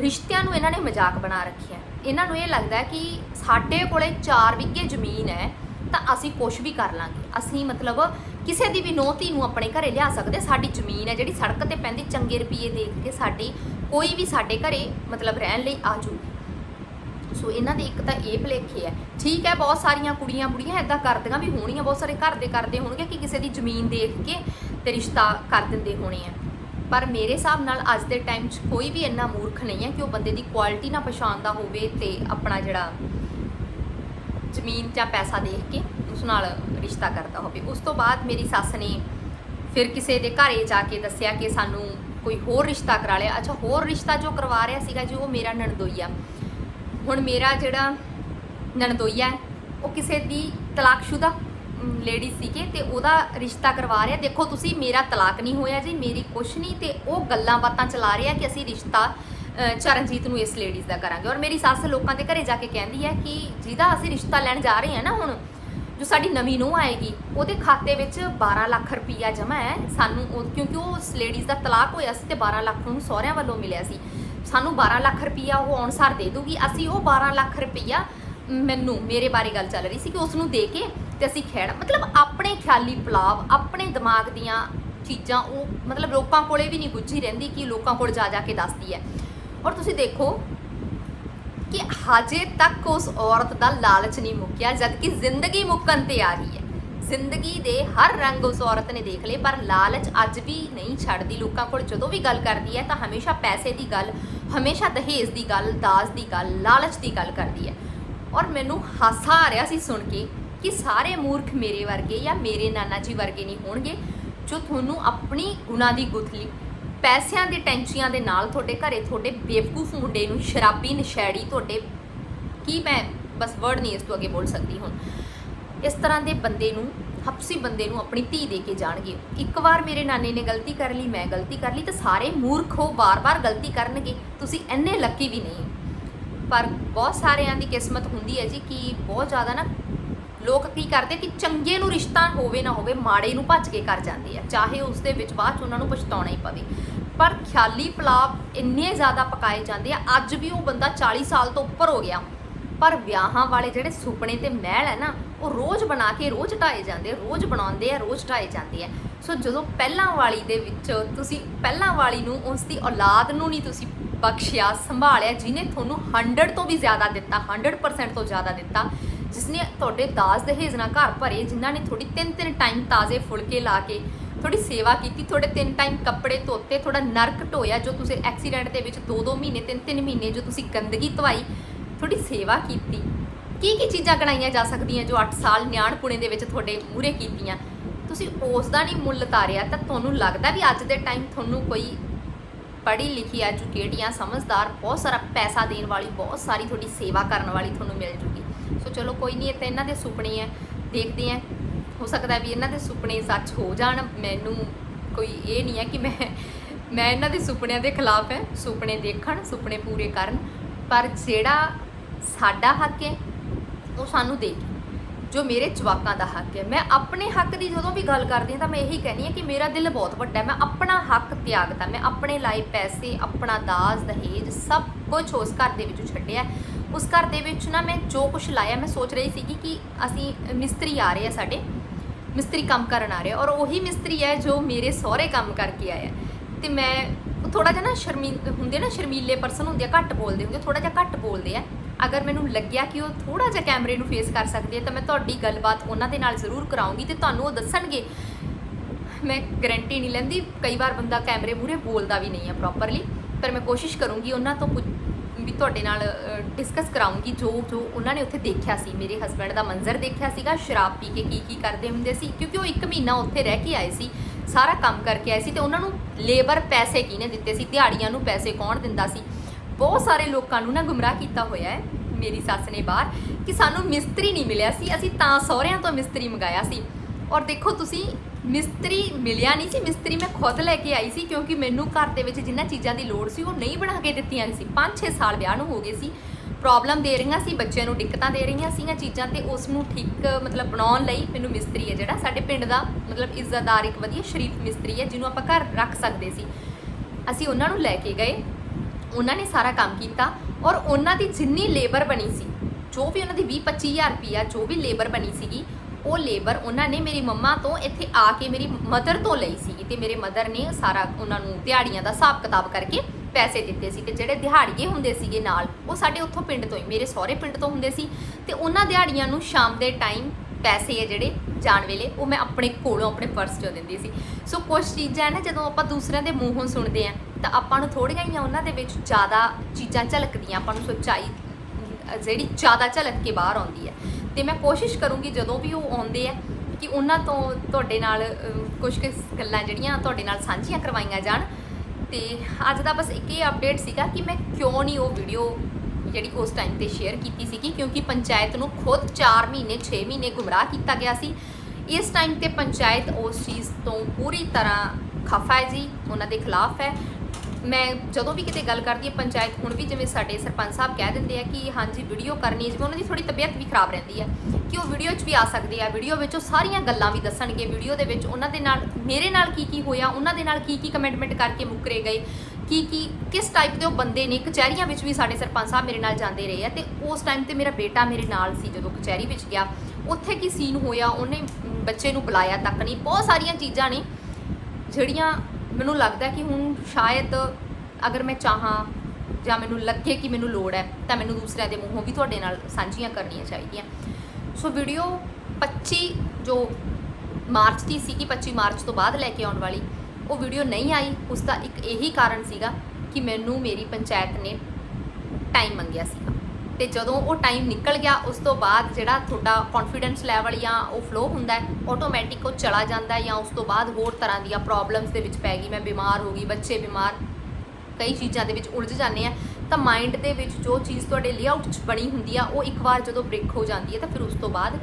S1: ਰਿਸ਼ਤਿਆਂ ਨੂੰ ਇਹਨਾਂ ਨੇ ਮਜ਼ਾਕ ਬਣਾ ਰੱਖਿਆ। ਇਹਨਾਂ ਨੂੰ ਇਹ ਲੱਗਦਾ ਕਿ ਸਾਡੇ ਕੋਲੇ 4 ਵਿਗੇ ਜ਼ਮੀਨ ਹੈ ਤਾਂ ਅਸੀਂ ਕੁਝ ਵੀ ਕਰ ਲਾਂਗੇ। ਅਸੀਂ ਮਤਲਬ ਕਿਸੇ ਦੀ ਵੀ ਨੋਤੀ ਨੂੰ ਆਪਣੇ ਘਰੇ ਲਿਆ ਸਕਦੇ, ਸਾਡੀ ਜ਼ਮੀਨ ਹੈ ਜਿਹੜੀ ਸੜਕ ਤੇ ਪੈਂਦੀ, ਚੰਗੇ ਰੁਪਏ ਦੇਖ ਕੇ ਸਾਡੀ ਕੋਈ ਵੀ ਸਾਡੇ ਘਰੇ ਮਤਲਬ ਰਹਿਣ ਲਈ ਆ ਜੂਗੀ। ਸੋ ਇਹਨਾਂ ਦੇ ਇੱਕ ਤਾਂ ਇਹ ਭਲੇਖੇ ਹੈ। ਠੀਕ ਹੈ, ਬਹੁਤ ਸਾਰੀਆਂ ਕੁੜੀਆਂ ਬੁੜੀਆਂ ਐਦਾਂ ਕਰਦੀਆਂ ਵੀ ਹੋਣੀਆਂ, ਬਹੁਤ ਸਾਰੇ ਘਰ ਦੇ ਕਰਦੇ ਹੋਣਗੇ ਕਿ ਕਿਸੇ ਦੀ ਜ਼ਮੀਨ ਦੇਖ ਕੇ ਤੇ ਰਿਸ਼ਤਾ ਕਰ ਦਿੰਦੇ ਹੋਣੇ ਆ। ਪਰ ਮੇਰੇ ਹਿਸਾਬ ਨਾਲ ਅੱਜ ਦੇ ਟਾਈਮ 'ਚ ਕੋਈ ਵੀ ਇੰਨਾ ਮੂਰਖ ਨਹੀਂ ਹੈ ਕਿ ਉਹ ਬੰਦੇ ਦੀ ਕੁਆਲਿਟੀ ਨਾ ਪਛਾਣਦਾ ਹੋਵੇ ਤੇ ਆਪਣਾ ਜਿਹੜਾ ਜ਼ਮੀਨ ਜਾਂ ਪੈਸਾ ਦੇਖ ਕੇ ਉਸ ਨਾਲ ਰਿਸ਼ਤਾ ਕਰਦਾ ਹੋਵੇ। ਉਸ ਤੋਂ ਬਾਅਦ ਮੇਰੀ ਸੱਸ ਨੇ ਫਿਰ ਕਿਸੇ ਦੇ ਘਰੇ ਜਾ ਕੇ ਦੱਸਿਆ ਕਿ ਸਾਨੂੰ ਕੋਈ ਹੋਰ ਰਿਸ਼ਤਾ ਕਰਾ ਲਿਆ। ਅੱਛਾ, ਹੋਰ ਰਿਸ਼ਤਾ ਜੋ ਕਰਵਾ ਰਿਹਾ ਸੀਗਾ ਜੀ, ਉਹ ਮੇਰਾ ਨਣਦੋਈਆ। ਹੁਣ ਮੇਰਾ ਜਿਹੜਾ ਨਣਦੋਈਆ ਉਹ ਕਿਸੇ ਦੀ ਤਲਾਕਸ਼ੁਦਾ ਲੇਡੀ ਸੀਗੇ ਤੇ ਉਹਦਾ ਰਿਸ਼ਤਾ ਕਰਵਾ ਰਿਹਾ। ਦੇਖੋ ਤੁਸੀਂ, ਮੇਰਾ ਤਲਾਕ ਨਹੀਂ ਹੋਇਆ ਜੀ, ਮੇਰੀ ਕੁਛ ਨਹੀਂ ਤੇ ਉਹ ਗੱਲਾਂ ਬਾਤਾਂ ਚਲਾ ਰਿਹਾ ਕਿ ਅਸੀਂ ਰਿਸ਼ਤਾ ਚਰਨਜੀਤ ਨੂੰ ਇਸ ਲੇਡੀਜ਼ ਦਾ ਕਰਾਂਗੇ। ਔਰ ਮੇਰੀ ਸੱਸ ਲੋਕਾਂ ਦੇ ਘਰੇ ਜਾ ਕੇ ਕਹਿੰਦੀ ਹੈ ਕਿ ਜਿਹਦਾ ਅਸੀਂ ਰਿਸ਼ਤਾ ਲੈਣ ਜਾ ਰਹੇ ਹਾਂ ਨਾ ਹੁਣ, ਜੋ ਸਾਡੀ ਨਵੀਂ ਨੂੰਹ ਆਏਗੀ, ਉਹਦੇ ਖਾਤੇ ਵਿੱਚ 12 ਲੱਖ ਰੁਪਈਆ ਜਮ੍ਹਾਂ ਹੈ। ਸਾਨੂੰ ਉਹ, ਕਿਉਂਕਿ ਉਹ ਉਸ ਲੇਡੀਜ਼ ਦਾ ਤਲਾਕ ਹੋਇਆ ਸੀ ਤੇ 12 ਲੱਖ ਉਹਨੂੰ ਸਹੁਰਿਆਂ ਵੱਲੋਂ ਮਿਲਿਆ ਸੀ। ਸਾਨੂੰ 12 ਲੱਖ ਰੁਪਈਆ ਉਹ ਅਨਸਾਰ ਦੇ ਦੂਗੀ। ਅਸੀਂ ਉਹ 12 ਲੱਖ ਰੁਪਈਆ ਮੈਨੂੰ, ਮੇਰੇ ਬਾਰੇ ਗੱਲ ਚੱਲ ਰਹੀ ਸੀ ਕਿ ਉਸ ਨੂੰ ਦੇ ਕੇ ਤੇ ਅਸੀਂ ਖੇੜ ਮਤਲਬ ਆਪਣੇ ਖਿਆਲੀ ਪਲਾਵ, ਆਪਣੇ ਦਿਮਾਗ ਦੀਆਂ ਚੀਜ਼ਾਂ, ਉਹ ਮਤਲਬ ਲੋਕਾਂ ਕੋਲੇ ਵੀ ਨਹੀਂ ਗੁੱਝੀ ਰਹਿੰਦੀ ਕਿ ਲੋਕਾਂ ਕੋਲ ਜਾ ਜਾ ਕੇ ਦੱਸਦੀ ਹੈ। ਔਰ ਤੁਸੀਂ ਦੇਖੋ ਕਿ ਹਜੇ ਤੱਕ ਉਸ ਔਰਤ ਦਾ ਲਾਲਚ ਨਹੀਂ ਮੁੱਕਿਆ, ਜਦਕਿ ਜ਼ਿੰਦਗੀ ਮੁੱਕਣ ਤੇ ਆ ਰਹੀ ਹੈ। ਜ਼ਿੰਦਗੀ ਦੇ ਹਰ ਰੰਗ ਉਸ ਔਰਤ ਨੇ ਦੇਖ ਲਏ, ਪਰ ਲਾਲਚ ਅੱਜ ਵੀ ਨਹੀਂ ਛੱਡਦੀ। ਲੋਕਾਂ ਕੋਲ ਜਦੋਂ ਵੀ ਗੱਲ ਕਰਦੀ ਹੈ ਤਾਂ ਹਮੇਸ਼ਾ ਪੈਸੇ ਦੀ ਗੱਲ, ਹਮੇਸ਼ਾ ਦਹੇਜ ਦੀ ਗੱਲ, ਦਾਜ ਦੀ ਗੱਲ, ਲਾਲਚ ਦੀ ਗੱਲ ਕਰਦੀ ਹੈ। ਔਰ ਮੈਨੂੰ ਹਾਸਾ ਆ ਰਿਹਾ ਸੀ ਸੁਣ ਕੇ ਕਿ ਸਾਰੇ ਮੂਰਖ ਮੇਰੇ ਵਰਗੇ ਜਾਂ ਮੇਰੇ ਨਾਨਾ ਜੀ ਵਰਗੇ ਨਹੀਂ ਹੋਣਗੇ, ਜੋ ਤੁਹਾਨੂੰ ਆਪਣੀ ਗੁਨਾਹ ਦੀ ਗੁਥਲੀ ਪੈਸਿਆਂ ਦੇ ਟੈਂਚੀਆਂ ਦੇ ਨਾਲ ਤੁਹਾਡੇ ਘਰੇ ਤੁਹਾਡੇ ਬੇਵਕੂਫ ਮੁੰਡੇ ਨੂੰ ਸ਼ਰਾਬੀ ਨਸ਼ੈੜੀ ਤੁਹਾਡੇ, ਕੀ ਮੈਂ ਬਸ ਵਰਡ ਨਹੀਂ ਇਸ ਤੋਂ ਅੱਗੇ ਬੋਲ ਸਕਦੀ ਹੁਣ। ਇਸ ਤਰ੍ਹਾਂ ਦੇ ਬੰਦੇ ਨੂੰ ਹਫਸੀ ਬੰਦੇ ਨੂੰ ਆਪਣੀ ਧੀ ਦੇ ਕੇ ਜਾਣਗੇ। ਇੱਕ ਵਾਰ ਮੇਰੇ ਨਾਨੇ ਨੇ ਗਲਤੀ ਕਰ ਲਈ, ਮੈਂ ਗਲਤੀ ਕਰ ਲਈ, ਤਾਂ ਸਾਰੇ ਮੂਰਖ ਹੋ ਵਾਰ-ਵਾਰ ਗਲਤੀ ਕਰਨਗੇ। ਤੁਸੀਂ ਇੰਨੇ ਲੱਕੀ ਵੀ ਨਹੀਂ। ਪਰ ਬਹੁਤ ਸਾਰਿਆਂ ਦੀ ਕਿਸਮਤ ਹੁੰਦੀ ਹੈ ਜੀ ਕਿ ਬਹੁਤ ਜ਼ਿਆਦਾ ਨਾ ਲੋਕ ਕੀ ਕਰਦੇ ਕਿ ਚੰਗੇ ਨੂੰ ਰਿਸ਼ਤਾ ਹੋਵੇ ਨਾ ਹੋਵੇ, ਮਾੜੇ ਨੂੰ ਭੱਜ ਕੇ ਕਰ ਜਾਂਦੇ ਆ, ਚਾਹੇ ਉਸ ਦੇ ਵਿੱਚ ਬਾਅਦ ਚ ਉਹਨਾਂ ਨੂੰ ਪਛਤਾਉਣਾ ਹੀ ਪਵੇ। ਪਰ ਖਿਆਲੀ ਪਲਾਪ ਇੰਨੇ ਜ਼ਿਆਦਾ ਪਕਾਏ ਜਾਂਦੇ ਆ, ਅੱਜ ਵੀ ਉਹ ਬੰਦਾ 40 ਸਾਲ ਤੋਂ ਉੱਪਰ ਹੋ ਗਿਆ। ਪਰ ਵਿਆਹਾਂ ਵਾਲੇ ਜਿਹੜੇ ਸੁਪਨੇ ਤੇ ਮਹਿਲ ਹੈ ਨਾ, ਉਹ ਰੋਜ਼ ਬਣਾ ਕੇ ਰੋਜ਼ ਢਾਏ ਜਾਂਦੇ ਰੋਜ਼ ਬਣਾਉਂਦੇ ਆ, ਰੋਜ਼ ਢਾਏ ਜਾਂਦੇ ਆ। ਸੋ ਜਦੋਂ ਪਹਿਲਾਂ ਵਾਲੀ ਦੇ ਵਿੱਚ ਤੁਸੀਂ ਪਹਿਲਾਂ ਵਾਲੀ ਨੂੰ ਉਸ ਦੀ ਔਲਾਦ ਨੂੰ ਨਹੀਂ ਤੁਸੀਂ ਬਖਸ਼ਿਆ, ਸੰਭਾਲਿਆ, ਜਿਹਨੇ ਤੁਹਾਨੂੰ 100 ਤੋਂ ਵੀ ਜ਼ਿਆਦਾ ਦਿੱਤਾ 100% ਤੋਂ ਜ਼ਿਆਦਾ ਦਿੱਤਾ ਜਿਸਨੇ ਤੁਹਾਡੇ ਦਾਸ ਦਹੇਜ ਨਾਲ ਘਰ ਭਰੇ, ਜਿਨ੍ਹਾਂ ਨੇ ਥੋੜੀ ਤਿੰਨ ਤਿੰਨ ਟਾਈਮ ਤਾਜ਼ੇ ਫੁਲਕੇ ਲਾ ਕੇ ਥੋੜੀ ਸੇਵਾ ਕੀਤੀ, ਤੁਹਾਡੇ ਤਿੰਨ ਟਾਈਮ ਕੱਪੜੇ ਧੋਤੇ ਥੋੜਾ ਨਰਕ ਢੋਇਆ, ਜੋ ਤੁਸੀਂ ਐਕਸੀਡੈਂਟ ਦੇ ਵਿੱਚ 2-2 ਮਹੀਨੇ 3-3 ਮਹੀਨੇ ਜੋ ਤੁਸੀਂ ਗੰਦਗੀ ਧਵਾਈ ਥੋੜੀ ਸੇਵਾ ਕੀਤੀ। ਕੀ ਕੀ ਚੀਜ਼ਾਂ ਗਣਾਈਆਂ ਜਾ ਸਕਦੀਆਂ ਜੋ 8 ਸਾਲ ਨਿਆਣਪੁਣੇ ਦੇ ਵਿੱਚ ਤੁਹਾਡੇ ਮੂਹਰੇ ਕੀਤੀਆਂ? ਤੁਸੀਂ ਉਸ ਦਾ ਨਹੀਂ ਮੁੱਲ ਤਾਰਿਆ, ਤਾਂ ਤੁਹਾਨੂੰ ਲੱਗਦਾ ਵੀ ਅੱਜ ਦੇ ਟਾਈਮ ਤੁਹਾਨੂੰ ਕੋਈ ਪੜ੍ਹੀ ਲਿਖੀ ਐਜੂਕੇਟ ਜਾਂ ਸਮਝਦਾਰ ਬਹੁਤ ਸਾਰਾ ਪੈਸਾ ਦੇਣ ਵਾਲੀ, ਬਹੁਤ ਸਾਰੀ ਤੁਹਾਡੀ ਸੇਵਾ ਕਰਨ ਵਾਲੀ ਤੁਹਾਨੂੰ ਮਿਲ ਜੂਗੀ। ਸੋ ਚਲੋ ਕੋਈ ਨਹੀਂ, ਇਹ ਤਾਂ ਇਹਨਾਂ ਦੇ ਸੁਪਨੇ ਆ, ਦੇਖਦੇ ਆ। ਹੋ ਸਕਦਾ ਵੀ ਇਹਨਾਂ ਦੇ ਸੁਪਨੇ ਸੱਚ ਹੋ ਜਾਣ, ਮੈਨੂੰ ਕੋਈ ਇਹ ਨਹੀਂ ਹੈ ਕਿ ਮੈਂ ਮੈਂ ਇਹਨਾਂ ਦੇ ਸੁਪਨਿਆਂ ਦੇ ਖਿਲਾਫ ਹੈ, ਸੁਪਨੇ ਦੇਖਣ, ਸੁਪਨੇ ਪੂਰੇ ਕਰਨ, ਪਰ ਜਿਹੜਾ ਸਾਡਾ ਹੱਕ ਹੈ, ਉਹ ਸਾਨੂੰ ਦੇ ਜੋ ਮੇਰੇ ਜਵਾਕਾਂ ਦਾ ਹੱਕ ਹੈ, ਮੈਂ ਆਪਣੇ ਹੱਕ ਦੀ ਜਦੋਂ ਵੀ ਗੱਲ ਕਰਦੀ ਹਾਂ ਤਾਂ ਮੈਂ ਇਹੀ ਕਹਿੰਦੀ ਹਾਂ ਕਿ ਮੇਰਾ ਦਿਲ ਬਹੁਤ ਵੱਡਾ ਹੈ, ਮੈਂ ਆਪਣਾ ਹੱਕ ਤਿਆਗਦਾ ਮੈਂ ਆਪਣੇ ਲਾਏ ਪੈਸੇ, ਆਪਣਾ ਦਾਜ, ਦਹੇਜ ਸਭ ਕੁਝ ਉਸ ਘਰ ਦੇ ਵਿੱਚ ਛੱਡਿਆ ਉਸ ਘਰ ਦੇ ਵਿੱਚ ਨਾ ਮੈਂ ਜੋ ਕੁਝ ਲਾਇਆ, ਮੈਂ ਸੋਚ ਰਹੀ ਸੀਗੀ ਕਿ ਅਸੀਂ ਮਿਸਤਰੀ ਆ ਰਹੇ ਆ ਸਾਡੇ, ਮਿਸਤਰੀ ਕੰਮ ਕਰਨ ਆ ਰਹੇ ਔਰ ਉਹੀ ਮਿਸਤਰੀ ਹੈ ਜੋ ਮੇਰੇ ਸਹੁਰੇ ਕੰਮ ਕਰਕੇ ਆਇਆ। ਤੇ ਮੈਂ ਥੋੜਾ ਜਿਹਾ ਨਾ ਸ਼ਰਮੀ, ਹੁੰਦੇ ਨਾ ਸ਼ਰਮੀਲੇ ਪਰਸਨ ਹੁੰਦੇ ਆ, ਘੱਟ ਬੋਲਦੇ ਹੁੰਦੇ ਥੋੜਾ ਜਿਹਾ ਘੱਟ ਬੋਲਦੇ ਆ। ਅਗਰ ਮੈਨੂੰ ਲੱਗਿਆ ਕਿ ਉਹ ਥੋੜਾ ਜਿਹਾ ਕੈਮਰੇ ਨੂੰ ਫੇਸ ਕਰ ਸਕਦੇ ਆ, ਤਾਂ ਮੈਂ ਤੁਹਾਡੀ ਗੱਲਬਾਤ ਉਹਨਾਂ ਦੇ ਨਾਲ ਜ਼ਰੂਰ ਕਰਾਉਂਗੀ ਤੇ ਤੁਹਾਨੂੰ ਉਹ ਦੱਸਣਗੇ। ਮੈਂ ਗਰੰਟੀ ਨਹੀਂ ਲੈਂਦੀ, ਕਈ ਵਾਰ ਬੰਦਾ ਕੈਮਰੇ ਮੂਹਰੇ ਬੋਲਦਾ ਵੀ ਨਹੀਂ ਹੈ ਪ੍ਰੋਪਰਲੀ ਪਰ ਮੈਂ ਕੋਸ਼ਿਸ਼ ਕਰੂੰਗੀ ਉਹਨਾਂ ਤੋਂ ਪੁੱਛ- ਵੀ ਤੁਹਾਡੇ ਨਾਲ ਡਿਸਕਸ ਕਰਾਉਂਗੀ, ਜੋ ਜੋ ਉਹਨਾਂ ਨੇ ਉੱਥੇ ਦੇਖਿਆ ਸੀ। ਮੇਰੇ ਹਸਬੰਡ ਦਾ ਮੰਜ਼ਰ ਦੇਖਿਆ ਸੀਗਾ, ਸ਼ਰਾਬ ਪੀ ਕੇ ਕੀ ਕੀ ਕਰਦੇ ਹੁੰਦੇ ਸੀ, ਕਿਉਂਕਿ ਉਹ 1 ਮਹੀਨਾ ਉੱਥੇ ਰਹਿ ਕੇ ਆਏ ਸੀ, ਸਾਰਾ ਕੰਮ ਕਰਕੇ ਆਏ ਸੀ ਤੇ ਉਹਨਾਂ ਨੂੰ ਲੇਬਰ ਪੈਸੇ ਕਿਹਨੇ ਦਿੱਤੇ ਸੀ, ਦਿਹਾੜੀਆਂ ਨੂੰ ਪੈਸੇ ਕੌਣ ਦਿੰਦਾ ਸੀ? ਬਹੁਤ ਸਾਰੇ ਲੋਕਾਂ ਨੂੰ ਨਾ ਗੁੰਮਰਾਹ ਕੀਤਾ ਹੋਇਆ ਹੈ, ਮੇਰੀ ਸੱਸ ਨੇ ਬਾਹਰ, ਕਿ ਸਾਨੂੰ ਮਿਸਤਰੀ ਨਹੀਂ ਮਿਲਿਆ ਸੀ, ਅਸੀਂ ਤਾਂ ਸਹੁਰਿਆਂ ਤੋਂ ਮਿਸਤਰੀ ਮੰਗਾਇਆ ਸੀ। ਔਰ ਦੇਖੋ ਤੁਸੀਂ ਮਿਸਤਰੀ ਮਿਲਿਆ ਨਹੀਂ ਸੀ। ਮਿਸਤਰੀ ਮੈਂ ਖੁਦ ਲੈ ਕੇ ਆਈ ਸੀ ਕਿਉਂਕਿ ਮੈਨੂੰ ਘਰ ਦੇ ਵਿੱਚ ਜਿੰਨਾ ਚੀਜ਼ਾਂ ਦੀ ਲੋੜ ਸੀ ਉਹ ਨਹੀਂ ਬਣਾ ਕੇ ਦਿੱਤੀਆਂ ਸੀ। 5-6 ਸਾਲ ਵਿਆਹ ਨੂੰ ਹੋ ਗਏ ਸੀ। ਪ੍ਰੋਬਲਮ ਦੇ ਰਹੀਆਂ ਸੀ, ਬੱਚਿਆਂ ਨੂੰ ਦਿੱਕਤਾਂ ਦੇ ਰਹੀਆਂ ਸੀਗੀਆਂ ਚੀਜ਼ਾਂ ਤੇ ਉਸ ਨੂੰ ਠੀਕ, ਮਤਲਬ ਬਣਾਉਣ ਲਈ ਮੈਨੂੰ ਮਿਸਤਰੀ ਹੈ ਜਿਹੜਾ ਸਾਡੇ ਪਿੰਡ ਦਾ, ਮਤਲਬ ਇੱਜ਼ਤਦਾਰ ਇੱਕ ਵਧੀਆ ਸ਼ਰੀਫ ਮਿਸਤਰੀ ਹੈ ਜਿਹਨੂੰ ਆਪਾਂ ਘਰ ਰੱਖ ਸਕਦੇ ਸੀ। ਅਸੀਂ ਉਹਨਾਂ ਨੂੰ ਲੈ ਕੇ ਗਏ। ਉਹਨਾਂ ਨੇ ਸਾਰਾ ਕੰਮ ਕੀਤਾ ਔਰ ਉਹਨਾਂ ਦੀ ਜਿੰਨੀ ਲੇਬਰ ਬਣੀ ਸੀ, ਜੋ ਵੀ ਉਹਨਾਂ ਦੀ 20 25000 ਰੁਪਿਆ ਜੋ ਵੀ ਲੇਬਰ ਬਣੀ ਸੀਗੀ ਉਹ ਲੇਬਰ ਉਹਨਾਂ ਨੇ ਮੇਰੀ ਮੰਮਾ ਤੋਂ ਇੱਥੇ ਆ ਕੇ ਮੇਰੀ ਮਦਰ ਤੋਂ ਲਈ ਸੀਗੀ ਤੇ ਮੇਰੇ ਮਦਰ ਨੇ ਸਾਰਾ ਉਹਨਾਂ ਨੂੰ ਦਿਹਾੜੀਆਂ ਦਾ ਹਿਸਾਬ ਕਿਤਾਬ ਕਰਕੇ ਪੈਸੇ ਦਿੱਤੇ ਸੀ ਤੇ ਜਿਹੜੇ ਦਿਹਾੜੀਏ ਹੁੰਦੇ ਸੀਗੇ ਨਾਲ, ਉਹ ਸਾਡੇ ਉੱਥੋਂ ਪਿੰਡ ਤੋਂ ਹੀ, ਮੇਰੇ ਸਹੁਰੇ ਪਿੰਡ ਤੋਂ ਹੁੰਦੇ ਸੀ ਤੇ ਉਹਨਾਂ ਦਿਹਾੜੀਆਂ ਨੂੰ ਸ਼ਾਮ ਦੇ ਟਾਈਮ ਪੈਸੇ ਹੈ ਜਿਹੜੇ ਜਾਣ ਵੇਲੇ, ਉਹ ਮੈਂ ਆਪਣੇ ਕੋਲੋਂ, ਆਪਣੇ ਪਰਸ ਚੋਂ ਦਿੰਦੀ ਸੀ। ਸੋ ਕੁਝ ਚੀਜ਼ਾਂ ਹੈ ਨਾ ਜਦੋਂ ਆਪਾਂ ਦੂਸਰਿਆਂ ਦੇ ਮੂੰਹੋਂ ਸੁਣਦੇ ਆ ਤਾਂ ਆਪਾਂ ਨੂੰ ਥੋੜ੍ਹੀਆਂ ਹੀ ਉਹਨਾਂ ਦੇ ਵਿੱਚ ਜ਼ਿਆਦਾ ਚੀਜ਼ਾਂ ਝਲਕਦੀਆਂ, ਆਪਾਂ ਨੂੰ ਸੱਚਾਈ ਜਿਹੜੀ ਜ਼ਿਆਦਾ ਝਲਕ ਕੇ ਬਾਹਰ ਆਉਂਦੀ ਹੈ। ਤੇ ਮੈਂ ਕੋਸ਼ਿਸ਼ ਕਰੂੰਗੀ ਜਦੋਂ ਵੀ ਉਹ ਆਉਂਦੇ ਆ ਕਿ ਉਹਨਾਂ ਤੋਂ ਤੁਹਾਡੇ ਨਾਲ ਕੁਝ ਕੁ ਗੱਲਾਂ ਜਿਹੜੀਆਂ ਤੁਹਾਡੇ ਨਾਲ ਸਾਂਝੀਆਂ ਕਰਵਾਈਆਂ ਜਾਣ। ਤੇ ਅੱਜ ਦਾ ਬਸ ਇੱਕ ਇਹ ਅਪਡੇਟ ਸੀਗਾ ਕਿ ਮੈਂ ਕਿਉਂ ਨਹੀਂ ਉਹ ਵੀਡੀਓ ਜਿਹੜੀ ਉਸ ਟਾਈਮ ਤੇ ਸ਼ੇਅਰ ਕੀਤੀ ਸੀਗੀ, ਕਿਉਂਕਿ ਪੰਚਾਇਤ ਨੂੰ ਖੁਦ 4 ਮਹੀਨੇ 6 ਮਹੀਨੇ ਗੁੰਮਰਾਹ ਕੀਤਾ ਗਿਆ ਸੀ। ਇਸ ਟਾਈਮ ਤੇ ਪੰਚਾਇਤ ਉਸ ਚੀਜ਼ ਤੋਂ ਪੂਰੀ ਤਰ੍ਹਾਂ ਖਫਾ ਹੈ ਜੀ, ਉਹਨਾਂ ਦੇ ਖਿਲਾਫ ਹੈ। ਮੈਂ ਜਦੋਂ ਵੀ ਕਿਤੇ ਗੱਲ ਕਰਦੀ ਹਾਂ ਪੰਚਾਇਤ, ਹੁਣ ਵੀ ਜਿਵੇਂ ਸਾਡੇ ਸਰਪੰਚ ਸਾਹਿਬ ਕਹਿ ਦਿੰਦੇ ਆ ਕਿ ਹਾਂਜੀ ਵੀਡੀਓ ਕਰਨੀ ਜਿਵੇਂ ਉਹਨਾਂ ਦੀ ਥੋੜੀ ਤਬੀਅਤ ਵੀ ਖਰਾਬ ਰਹਿੰਦੀ ਹੈ, ਕਿ ਉਹ ਵੀਡੀਓ 'ਚ ਵੀ ਆ ਸਕਦੇ ਆ ਵੀਡੀਓ ਵਿੱਚ ਉਹ ਸਾਰੀਆਂ ਗੱਲਾਂ ਵੀ ਦੱਸਣਗੇ ਵੀਡੀਓ ਦੇ ਵਿੱਚ ਉਹਨਾਂ ਦੇ ਨਾਲ, ਮੇਰੇ ਨਾਲ ਕੀ ਕੀ ਹੋਇਆ, ਉਹਨਾਂ ਦੇ ਨਾਲ ਕੀ ਕੀ ਕਮੈਂਟਮੈਂਟ ਕਰਕੇ ਮੁੱਕਰੇ ਗਏ, ਕੀ ਕੀ, ਕਿਸ ਟਾਈਪ ਦੇ ਉਹ ਬੰਦੇ ਨੇ, ਕਚਹਿਰੀਆਂ ਵਿੱਚ ਵੀ ਸਾਡੇ ਸਰਪੰਚ ਸਾਹਿਬ ਮੇਰੇ ਨਾਲ ਜਾਂਦੇ ਰਹੇ ਆ, ਤੇ ਉਸ ਟਾਈਮ ਤੇ ਮੇਰਾ ਬੇਟਾ ਮੇਰੇ ਨਾਲ ਸੀ ਜਦੋਂ ਕਚਹਿਰੀ ਵਿੱਚ ਗਿਆ, ਉੱਥੇ ਕੀ ਸੀਨ ਹੋਇਆ, ਉਹਨੇ ਬੱਚੇ ਨੂੰ ਬੁਲਾਇਆ, ਤੱਕ ਨਹੀਂ, ਬਹੁਤ ਸਾਰੀਆਂ ਚੀਜ਼ਾਂ ਨੇ, ਜਿਹੜੀਆਂ ਮੈਨੂੰ ਲੱਗਦਾ ਕਿ ਹੁਣ ਸ਼ਾਇਦ ਅਗਰ ਮੈਂ ਚਾਹਾਂ ਜਾਂ ਮੈਨੂੰ ਲੱਗੇ ਕਿ ਮੈਨੂੰ ਲੋੜ ਹੈ, ਤਾਂ ਮੈਨੂੰ ਦੂਸਰਿਆਂ ਦੇ ਮੂੰਹੋਂ ਵੀ ਤੁਹਾਡੇ ਨਾਲ ਸਾਂਝੀਆਂ ਕਰਨੀਆਂ ਚਾਹੀਦੀਆਂ। ਸੋ ਵੀਡੀਓ 25 ਜੋ ਮਾਰਚ ਦੀ ਸੀਗੀ 25 ਮਾਰਚ ਤੋਂ ਬਾਅਦ ਲੈ ਕੇ ਆਉਣ ਵਾਲੀ, ਉਹ ਵੀਡੀਓ ਨਹੀਂ ਆਈ ਉਸ ਦਾ ਇੱਕ ਇਹੀ ਕਾਰਨ ਸੀਗਾ ਕਿ ਮੈਨੂੰ ਮੇਰੀ ਪੰਚਾਇਤ ਨੇ ਟਾਈਮ ਮੰਗਿਆ ਸੀਗਾ। ਤੇ ਜਦੋਂ ਉਹ ਟਾਈਮ ਨਿਕਲ ਗਿਆ, ਉਸ ਤੋਂ ਬਾਅਦ ਜਿਹੜਾ ਤੁਹਾਡਾ ਕੌਨਫੀਡੈਂਸ ਲੈਵਲ ਜਾਂ ਉਹ ਫਲੋ ਹੁੰਦਾ ਹੈ ਆਟੋਮੈਟਿਕ ਉਹ ਚਲਾ ਜਾਂਦਾ ਹੈ ਜਾਂ ਉਸ ਤੋਂ ਬਾਅਦ ਹੋਰ ਤਰ੍ਹਾਂ ਦੀਆਂ ਪ੍ਰੋਬਲਮਸ ਦੇ ਵਿੱਚ ਪੈ ਗਈ, ਮੈਂ ਬਿਮਾਰ ਹੋ ਗਈ, ਬੱਚੇ ਬਿਮਾਰ, ਕਈ ਚੀਜ਼ਾਂ ਦੇ ਵਿੱਚ ਉਲਝ ਜਾਂਦੇ ਆ ਤਾਂ ਮਾਈਂਡ ਦੇ ਵਿੱਚ ਜੋ ਚੀਜ਼ ਤੁਹਾਡੇ ਲੇਆਊਟ 'ਚ ਬਣੀ ਹੁੰਦੀ ਆ, ਉਹ ਇੱਕ ਵਾਰ ਜਦੋਂ ਬ੍ਰੇਕ ਹੋ ਜਾਂਦੀ ਹੈ, ਤਾਂ ਫਿਰ ਉਸ ਤੋਂ ਬਾਅਦ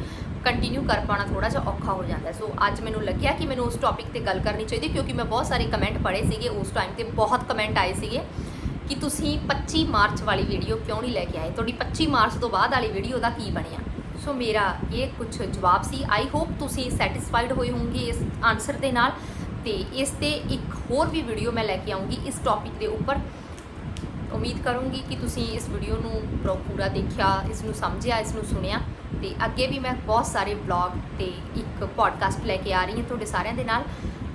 S1: ਕੰਟੀਨਿਊ ਕਰ ਪਾਉਣਾ ਥੋੜਾ ਜਿਹਾ ਔਖਾ ਹੋ ਜਾਂਦਾ ਸੋ ਅੱਜ ਮੈਨੂੰ ਲੱਗਿਆ ਕਿ ਮੈਨੂੰ ਉਸ ਟੌਪਿਕ ਤੇ ਗੱਲ ਕਰਨੀ ਚਾਹੀਦੀ, ਕਿਉਂਕਿ ਮੈਂ ਬਹੁਤ ਸਾਰੇ ਕਮੈਂਟ ਪੜ੍ਹੇ ਸੀਗੇ, ਉਸ ਟਾਈਮ ਤੇ ਬਹੁਤ ਕਮੈਂਟ ਆਏ ਸੀਗੇ। ਕਿ ਤੁਸੀਂ 25 ਮਾਰਚ ਵਾਲੀ ਵੀਡੀਓ ਕਿਉਂ ਨਹੀਂ ਲੈ ਕੇ ਆਏ? ਤੁਹਾਡੀ 25 ਮਾਰਚ ਤੋਂ ਬਾਅਦ ਵਾਲੀ ਵੀਡੀਓ ਦਾ ਕੀ ਬਣਿਆ? ਸੋ ਮੇਰਾ ਇਹ ਕੁਝ ਜਵਾਬ ਸੀ। ਆਈ ਹੋਪ ਤੁਸੀਂ ਸੈਟੀਸਫਾਈਡ ਹੋਏ ਹੋਵੋਗੇ ਇਸ ਆਨਸਰ ਦੇ ਨਾਲ ਤੇ ਇਸ ਤੇ ਇੱਕ ਹੋਰ ਵੀ ਵੀਡੀਓ ਮੈਂ ਲੈ ਕੇ ਆਉਂਗੀ ਇਸ ਟੌਪਿਕ ਦੇ ਉੱਪਰ। ਉਮੀਦ ਕਰੂੰਗੀ ਕਿ ਤੁਸੀਂ ਇਸ ਵੀਡੀਓ ਨੂੰ ਪ੍ਰੋ- ਪੂਰਾ ਦੇਖਿਆ, ਇਸ ਨੂੰ ਸਮਝਿਆ, ਇਸ ਨੂੰ ਸੁਣਿਆ ਤੇ ਅੱਗੇ ਵੀ ਮੈਂ ਬਹੁਤ ਸਾਰੇ ਵਲੌਗ ਤੇ ਇੱਕ ਪੋਡਕਾਸਟ ਲੈ ਕੇ ਆ ਰਹੀ ਹਾਂ ਤੁਹਾਡੇ ਸਾਰਿਆਂ ਦੇ ਨਾਲ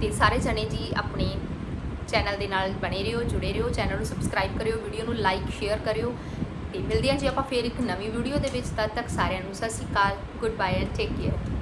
S1: ਤੇ ਸਾਰੇ ਜਣੇ ਜੀ ਆਪਣੇ ਚੈਨਲ ਦੇ ਨਾਲ ਬਣੇ ਰਹੋ, ਜੁੜੇ ਰਹੋ, ਚੈਨਲ ਨੂੰ ਸਬਸਕ੍ਰਾਈਬ ਕਰਿਓ ਵੀਡੀਓ ਨੂੰ ਲਾਈਕ ਸ਼ੇਅਰ ਕਰਿਓ ਤੇ ਮਿਲਦੇ ਹਾਂ ਜੀ ਆਪਾਂ ਫੇਰ ਇੱਕ ਨਵੀਂ ਵੀਡੀਓ ਦੇ ਵਿੱਚ, ਤਦ ਤੱਕ ਸਾਰਿਆਂ ਨੂੰ ਸਤਿ ਸ਼੍ਰੀ ਅਕਾਲ good bye and take care